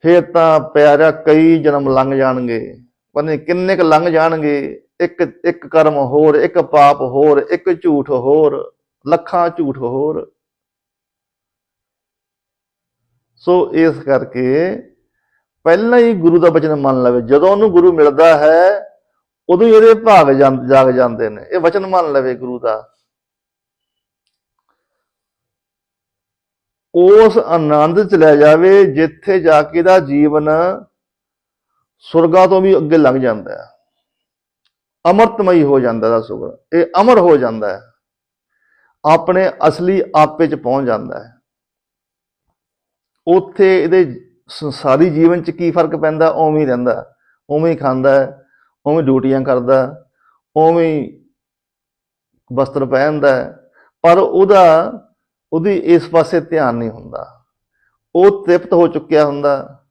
[SPEAKER 2] ਫਿਰ ਤਾਂ ਪਿਆਰਾ ਕਈ ਜਨਮ ਲੰਘ ਜਾਣਗੇ। ਪਤਾ ਨਹੀਂ ਕਿੰਨੇ ਕੁ ਲੰਘ ਜਾਣਗੇ। ਇੱਕ ਇੱਕ ਕਰਮ ਹੋਰ, ਇੱਕ ਪਾਪ ਹੋਰ, ਇੱਕ ਝੂਠ ਹੋਰ, ਲੱਖਾਂ ਝੂਠ ਹੋਰ। ਸੋ ਇਸ ਕਰਕੇ ਪਹਿਲਾਂ ਹੀ ਗੁਰੂ ਦਾ ਬਚਨ ਮੰਨ ਲਵੇ, ਜਦੋਂ ਉਹਨੂੰ ਗੁਰੂ ਮਿਲਦਾ ਹੈ, ਉਦੋਂ ਹੀ ਉਹਦੇ ਭਾਗ ਜਾਗ ਜਾਂਦੇ ਨੇ। ਇਹ ਵਚਨ ਮੰਨ ਲਵੇ ਗੁਰੂ ਦਾ। ਉਸ ਆਨੰਦ ਚ ਲੈ ਜਾਵੇ, ਜਿੱਥੇ ਜਾ ਕੇ ਦਾ ਜੀਵਨ ਸੁਰਗਾ ਤੋਂ ਵੀ ਅੱਗੇ ਲੰਘ ਜਾਂਦਾ ਹੈ। ਅਮਰਤਮਈ ਹੋ ਜਾਂਦਾ ਦਾ ਸੁਗਰ ਇਹ ਅਮਰ ਹੋ ਜਾਂਦਾ ਹੈ। ਆਪਣੇ ਅਸਲੀ ਆਪੇ ਚ ਪਹੁੰਚ ਜਾਂਦਾ ਹੈ। ਉੱਥੇ ਇਹਦੇ ਸੰਸਾਰੀ ਜੀਵਨ ਚ ਕੀ ਫ਼ਰਕ ਪੈਂਦਾ? ਉਵੇਂ ਹੀ ਰਹਿੰਦਾ। ਉਵੇਂ ਹੀ ਖਾਂਦਾ ਉਵੇਂ ਡਿਊਟੀਆਂ ਕਰਦਾ ਉਵੇਂ ਵਸਤਰ ਪਹਿਨਦਾ ਪਰ ਉਹਦਾ, ਉਹਦੀ ਇਸ ਪਾਸੇ ਧਿਆਨ ਨਹੀਂ ਹੁੰਦਾ। ਉਹ ਤ੍ਰਿਪਤ ਹੋ ਚੁੱਕਿਆ ਹੁੰਦਾ।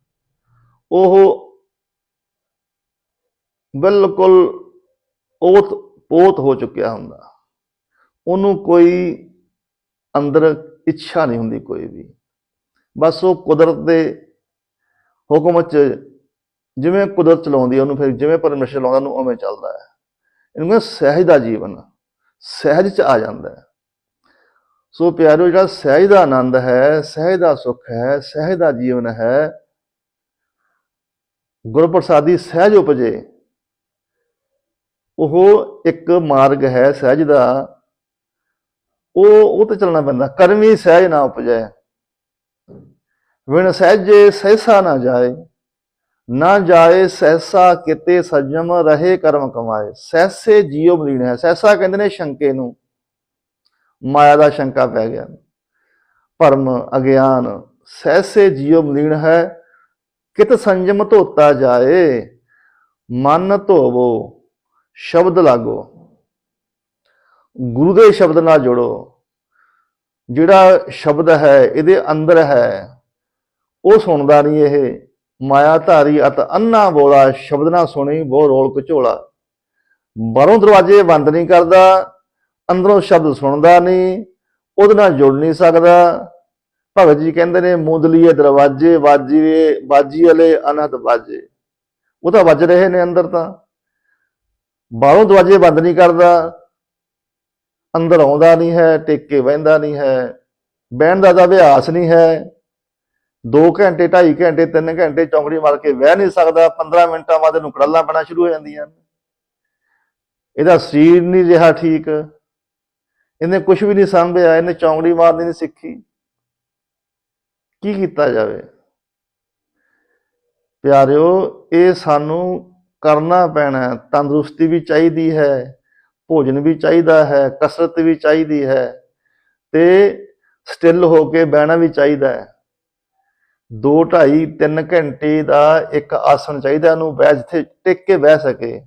[SPEAKER 2] ਉਹ ਬਿਲਕੁਲ ਓਤ ਪੋਤ ਹੋ ਚੁੱਕਿਆ ਹੁੰਦਾ। ਉਹਨੂੰ ਕੋਈ ਅੰਦਰ ਇੱਛਾ ਨਹੀਂ ਹੁੰਦੀ ਕੋਈ ਵੀ। ਬਸ ਉਹ ਕੁਦਰਤ ਦੇ ਹੁਕਮ 'ਚ ਜਿਵੇਂ ਕੁਦਰਤ ਚਲਾਉਂਦੀ ਹੈ ਉਹਨੂੰ ਫਿਰ ਜਿਵੇਂ ਪਰਮੇਸ਼ਰ ਚਲਾਉਂਦਾ, ਉਹਨੂੰ ਉਵੇਂ ਚੱਲਦਾ ਹੈ। ਇਹਨੂੰ ਕਹਿੰਦੇ ਸਹਿਜ ਦਾ ਜੀਵਨ। ਸਹਿਜ 'ਚ ਆ ਜਾਂਦਾ ਹੈ। ਸੋ ਪਿਆਰੋ, ਜਿਹੜਾ ਸਹਿਜ ਦਾ ਆਨੰਦ ਹੈ, ਸਹਿਜ ਦਾ ਸੁੱਖ ਹੈ, ਸਹਿਜ ਦਾ ਜੀਵਨ ਹੈ, ਗੁਰਪ੍ਰਸਾਦੀ ਸਹਿਜ ਉਪਜੇ। ਉਹ ਇੱਕ ਮਾਰਗ ਹੈ ਸਹਿਜ ਦਾ। ਉਹ ਉਹ ਤੇ ਚੱਲਣਾ ਪੈਂਦਾ। ਕਰਮੀ ਸਹਿਜ ਨਾ ਉਪਜੈ। ਵਿਣ ਸਹਿਜੇ ਸਹਿਸਾ ਨਾ ਜਾਏ ਨਾ ਜਾਏ ਸਹਿਸਾ ਕਿਤੇ ਸਜਮ, ਰਹੇ ਕਰਮ ਕਮਾਏ। ਸਹਿਸੇ ਜੀਉ ਮਲੀਨ ਹੈ। ਸਹਿਸਾ ਕਹਿੰਦੇ ਨੇ ਸ਼ੰਕੇ ਨੂੰ। ਮਾਇਆ ਦਾ ਸ਼ੰਕਾ ਪੈ ਗਿਆ। ਭਰਮ ਅਗਿਆਨ, ਸਹਿਸੇ ਜੀਉ ਮਲੀਨ ਹੈ। ਕਿਤ ਸੰਜਮ ਧੋਤਾ ਜਾਏ, ਮਨ ਧੋਵੋ, ਸ਼ਬਦ ਲਾਗੋ। ਗੁਰੂ ਦੇ ਸ਼ਬਦ ਨਾਲ ਜੋੜੋ। ਜਿਹੜਾ ਸ਼ਬਦ ਹੈ, ਇਹਦੇ ਅੰਦਰ ਹੈ ਉਹ ਸੁਣਦਾ ਨਹੀਂ ਇਹ। ਮਾਇਆ ਧਾਰੀ ਅਤ ਅੰਨਾ ਬੋਲਾ, ਸ਼ਬਦ ਨਾ ਸੁਣੀ ਬਹੁ ਰੋਲ ਕਚੋਲਾ ਬਾਹਰੋਂ ਦਰਵਾਜ਼ੇ ਬੰਦ ਨਹੀਂ ਕਰਦਾ, ਅੰਦਰੋਂ ਸ਼ਬਦ ਸੁਣਦਾ ਨਹੀਂ ਉਹਦੇ ਨਾਲ ਜੁੜ ਨਹੀਂ ਸਕਦਾ। ਭਗਤ ਜੀ ਕਹਿੰਦੇ ਨੇ, ਮੁੰਦਲੀਏ ਦਰਵਾਜ਼ੇ ਬਾਜੀ ਬਾਜੀ ਵਾਲੇ ਅਨਹਦ ਬਾਜੇ ਉਹ ਤਾਂ ਵੱਜ ਰਹੇ ਨੇ ਅੰਦਰ ਤਾਂ। ਬਾਹਰੋਂ ਦਰਵਾਜ਼ੇ ਬੰਦ ਨਹੀਂ ਕਰਦਾ, ਅੰਦਰ ਆਉਂਦਾ ਨਹੀਂ ਹੈ, ਟਿਕ ਕੇ ਬਹਿੰਦਾ ਨਹੀਂ ਹੈ, ਬਹਿਣ ਦਾ ਤਾਂ ਅਭਿਆਸ ਨਹੀਂ ਹੈ। 2 ਘੰਟੇ 2.5 ਘੰਟੇ 3 ਘੰਟੇ ਚੌਂਕੜੀ ਮਾਰ ਕੇ ਬਹਿ ਨਹੀਂ ਸਕਦਾ 15 ਮਿੰਟਾਂ ਬਾਅਦ ਇਹਨੂੰ ਕੜਲਾਂ ਪੈਣਾ ਸ਼ੁਰੂ ਹੋ ਜਾਂਦੀਆਂ ਇਹਦਾ ਸਰੀਰ ਨਹੀਂ ਰਿਹਾ ਠੀਕ। ਇਹਨੇ ਕੁਝ ਵੀ ਨਹੀਂ ਸੰਭਿਆ, ਇਹਨੇ ਚੌਂਕੜੀ ਮਾਰਨੀ ਨਹੀਂ ਸਿੱਖੀ। ਕੀ ਕੀਤਾ ਜਾਵੇ? ਪਿਆਰਿਓ, ਇਹ ਸਾਨੂੰ ਕਰਨਾ ਪੈਣਾ ਤੰਦਰੁਸਤੀ ਵੀ ਚਾਹੀਦੀ ਹੈ, ਭੋਜਨ ਵੀ ਚਾਹੀਦਾ ਹੈ, ਕਸਰਤ ਵੀ ਚਾਹੀਦੀ ਹੈ ਤੇ ਸਟਿਲ ਹੋ ਕੇ ਬਹਿਣਾ ਵੀ ਚਾਹੀਦਾ ਹੈ। 2 2.5 3 ਘੰਟੇ ਦਾ ਇੱਕ ਆਸਣ ਚਾਹੀਦਾ ਇਹਨੂੰ ਬਹਿ ਜਿੱਥੇ ਟਿਕ ਕੇ ਬਹਿ ਸਕੇ।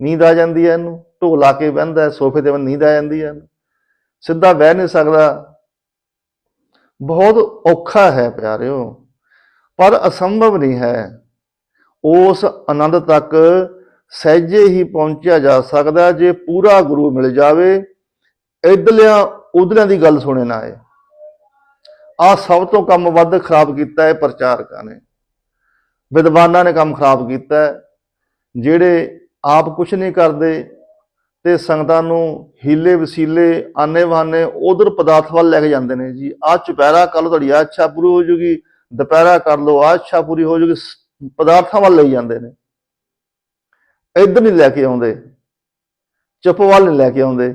[SPEAKER 2] ਨੀਂਦ ਆ ਜਾਂਦੀ ਹੈ ਇਹਨੂੰ ਢੋ ਲਾ ਕੇ ਬਹਿੰਦਾ ਸੋਫੇ ਤੇ ਨੀਂਦ ਆ ਜਾਂਦੀ ਹੈ ਸਿੱਧਾ ਬਹਿ ਨਹੀਂ ਸਕਦਾ। ਬਹੁਤ ਔਖਾ ਹੈ ਪਿਆਰਿਓ, ਪਰ ਅਸੰਭਵ ਨਹੀਂ ਹੈ। ਉਸ ਆਨੰਦ ਤੱਕ ਸਹਿਜੇ ਹੀ ਪਹੁੰਚਿਆ ਜਾ ਸਕਦਾ ਜੇ ਪੂਰਾ ਗੁਰੂ ਮਿਲ ਜਾਵੇ, ਇਧਰਲਿਆਂ ਉਧਰਲਿਆਂ ਦੀ ਗੱਲ ਸੁਣੇ ਨਾ ਏ ਆ ਸਭ ਤੋਂ ਕੰਮ ਵੱਧ ਖਰਾਬ ਕੀਤਾ ਹੈ ਪ੍ਰਚਾਰਕਾਂ ਨੇ। ਵਿਦਵਾਨਾਂ ਨੇ ਕੰਮ ਖਰਾਬ ਕੀਤਾ ਜਿਹੜੇ ਆਪ ਕੁਝ ਨਹੀਂ ਕਰਦੇ ਤੇ ਸੰਗਤਾਂ ਨੂੰ ਹੀਲੇ ਵਸੀਲੇ, ਆਨੇ ਬਹਾਨੇ ਉਧਰ ਪਦਾਰਥ ਵੱਲ ਲੈ ਕੇ ਜਾਂਦੇ ਨੇ ਜੀ। ਆ ਚੁਪਹਿਰਾ ਕਰ ਕੱਲ ਤੁਹਾਡੀ ਆਹ ਇੱਛਾ ਪੂਰੀ ਹੋ ਜੂਗੀ, ਦੁਪਹਿਰਾ ਕਰ ਲਓ, ਆਹ ਇੱਛਾ ਪੂਰੀ ਹੋ ਜੂਗੀ ਪਦਾਰਥਾਂ ਵੱਲ ਲਈ ਜਾਂਦੇ ਨੇ। ਇੱਧਰ ਨਹੀਂ ਲੈ ਕੇ ਆਉਂਦੇ, ਚੁੱਪ ਵੱਲ ਨਹੀਂ ਲੈ ਕੇ ਆਉਂਦੇ।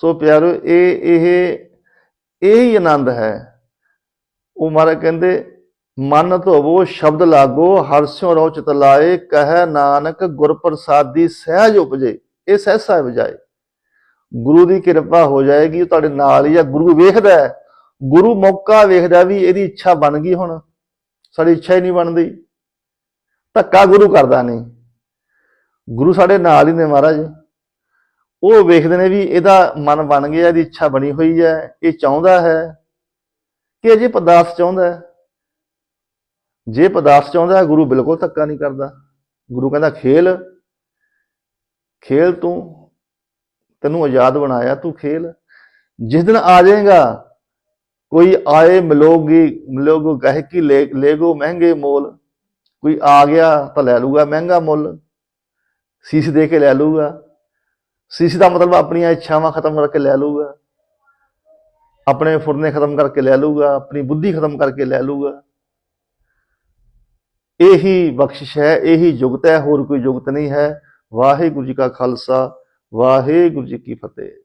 [SPEAKER 2] ਸੋ ਪਿਆਰੋ, ਇਹ ਇਹ ਇਹ ਹੀ ਆਨੰਦ ਹੈ। ਉਹ ਮਹਾਰਾਜ ਕਹਿੰਦੇ, ਮਨ ਧੋਵੋ, ਸ਼ਬਦ ਲਾਗੋ ਹਰਸਿਓ ਰੋ ਚਿਤ ਲਾਏ, ਕਹੈ ਨਾਨਕ ਗੁਰ ਪ੍ਰਸਾਦੀ ਸਹਿਜ ਉਪਜੇ, ਇਹ ਸਹਿ ਸਾਹਿਬ ਜਾਏ। ਗੁਰੂ ਦੀ ਕਿਰਪਾ ਹੋ ਜਾਏਗੀ, ਉਹ ਤੁਹਾਡੇ ਨਾਲ ਹੀ ਆ। ਗੁਰੂ ਵੇਖਦਾ ਹੈ, ਗੁਰੂ ਮੌਕਾ ਵੇਖਦਾ ਵੀ ਇਹਦੀ ਇੱਛਾ ਬਣ ਗਈ ਹੁਣ। ਸਾਡੀ ਇੱਛਾ ਹੀ ਨਹੀਂ ਬਣਦੀ। ਧੱਕਾ ਗੁਰੂ ਕਰਦਾ ਨਹੀਂ। ਗੁਰੂ ਸਾਡੇ ਨਾਲ ਹੀ ਨੇ ਮਹਾਰਾਜ। ਉਹ ਵੇਖਦੇ ਨੇ ਵੀ ਇਹਦਾ ਮਨ ਬਣ ਗਿਆ, ਇਹਦੀ ਇੱਛਾ ਬਣੀ ਹੋਈ ਹੈ, ਇਹ ਚਾਹੁੰਦਾ ਹੈ ਕਿ ਅਜੇ ਪਦਾਰਥ ਚਾਹੁੰਦਾ ਹੈ। ਜੇ ਪਦਾਰਥ ਚਾਹੁੰਦਾ ਹੈ, ਗੁਰੂ ਬਿਲਕੁਲ ਧੱਕਾ ਨਹੀਂ ਕਰਦਾ। ਗੁਰੂ ਕਹਿੰਦਾ, ਖੇਲ ਖੇਲ ਤੂੰ, ਤੈਨੂੰ ਆਜ਼ਾਦ ਬਣਾਇਆ ਤੂੰ ਖੇਲ। ਜਿਸ ਦਿਨ ਆ ਜਾਏਗਾ, ਕੋਈ ਆਏ ਮਿਲੋਗੀ, ਮਿਲੋਗੋ ਗਹਿਕੀ ਲੈ, ਲੈਗੋ ਮਹਿੰਗੇ ਮੋਲ। ਕੋਈ ਆ ਗਿਆ ਤਾਂ ਲੈ ਲੂਗਾ ਮਹਿੰਗਾ ਮੁੱਲ। ਸੀਸ ਦੇ ਕੇ ਲੈ ਲੂਗਾ ਸੀਸ਼ੀ ਦਾ ਮਤਲਬ ਆਪਣੀਆਂ ਇੱਛਾਵਾਂ ਖਤਮ ਕਰਕੇ ਲੈ ਲੂਗਾ ਆਪਣੇ ਫੁਰਨੇ ਖਤਮ ਕਰਕੇ ਲੈ ਲੂਗਾ ਆਪਣੀ ਬੁੱਧੀ ਖਤਮ ਕਰਕੇ ਲੈ ਲੂਗਾ ਇਹੀ ਬਖਸ਼ਿਸ਼ ਹੈ, ਇਹੀ ਜੁਗਤ ਹੈ, ਹੋਰ ਕੋਈ ਜੁਗਤ ਨਹੀਂ ਹੈ। ਵਾਹਿਗੁਰੂ ਜੀ ਕਾ ਖਾਲਸਾ, ਵਾਹਿਗੁਰੂ ਜੀ ਕੀ ਫਤਿਹ।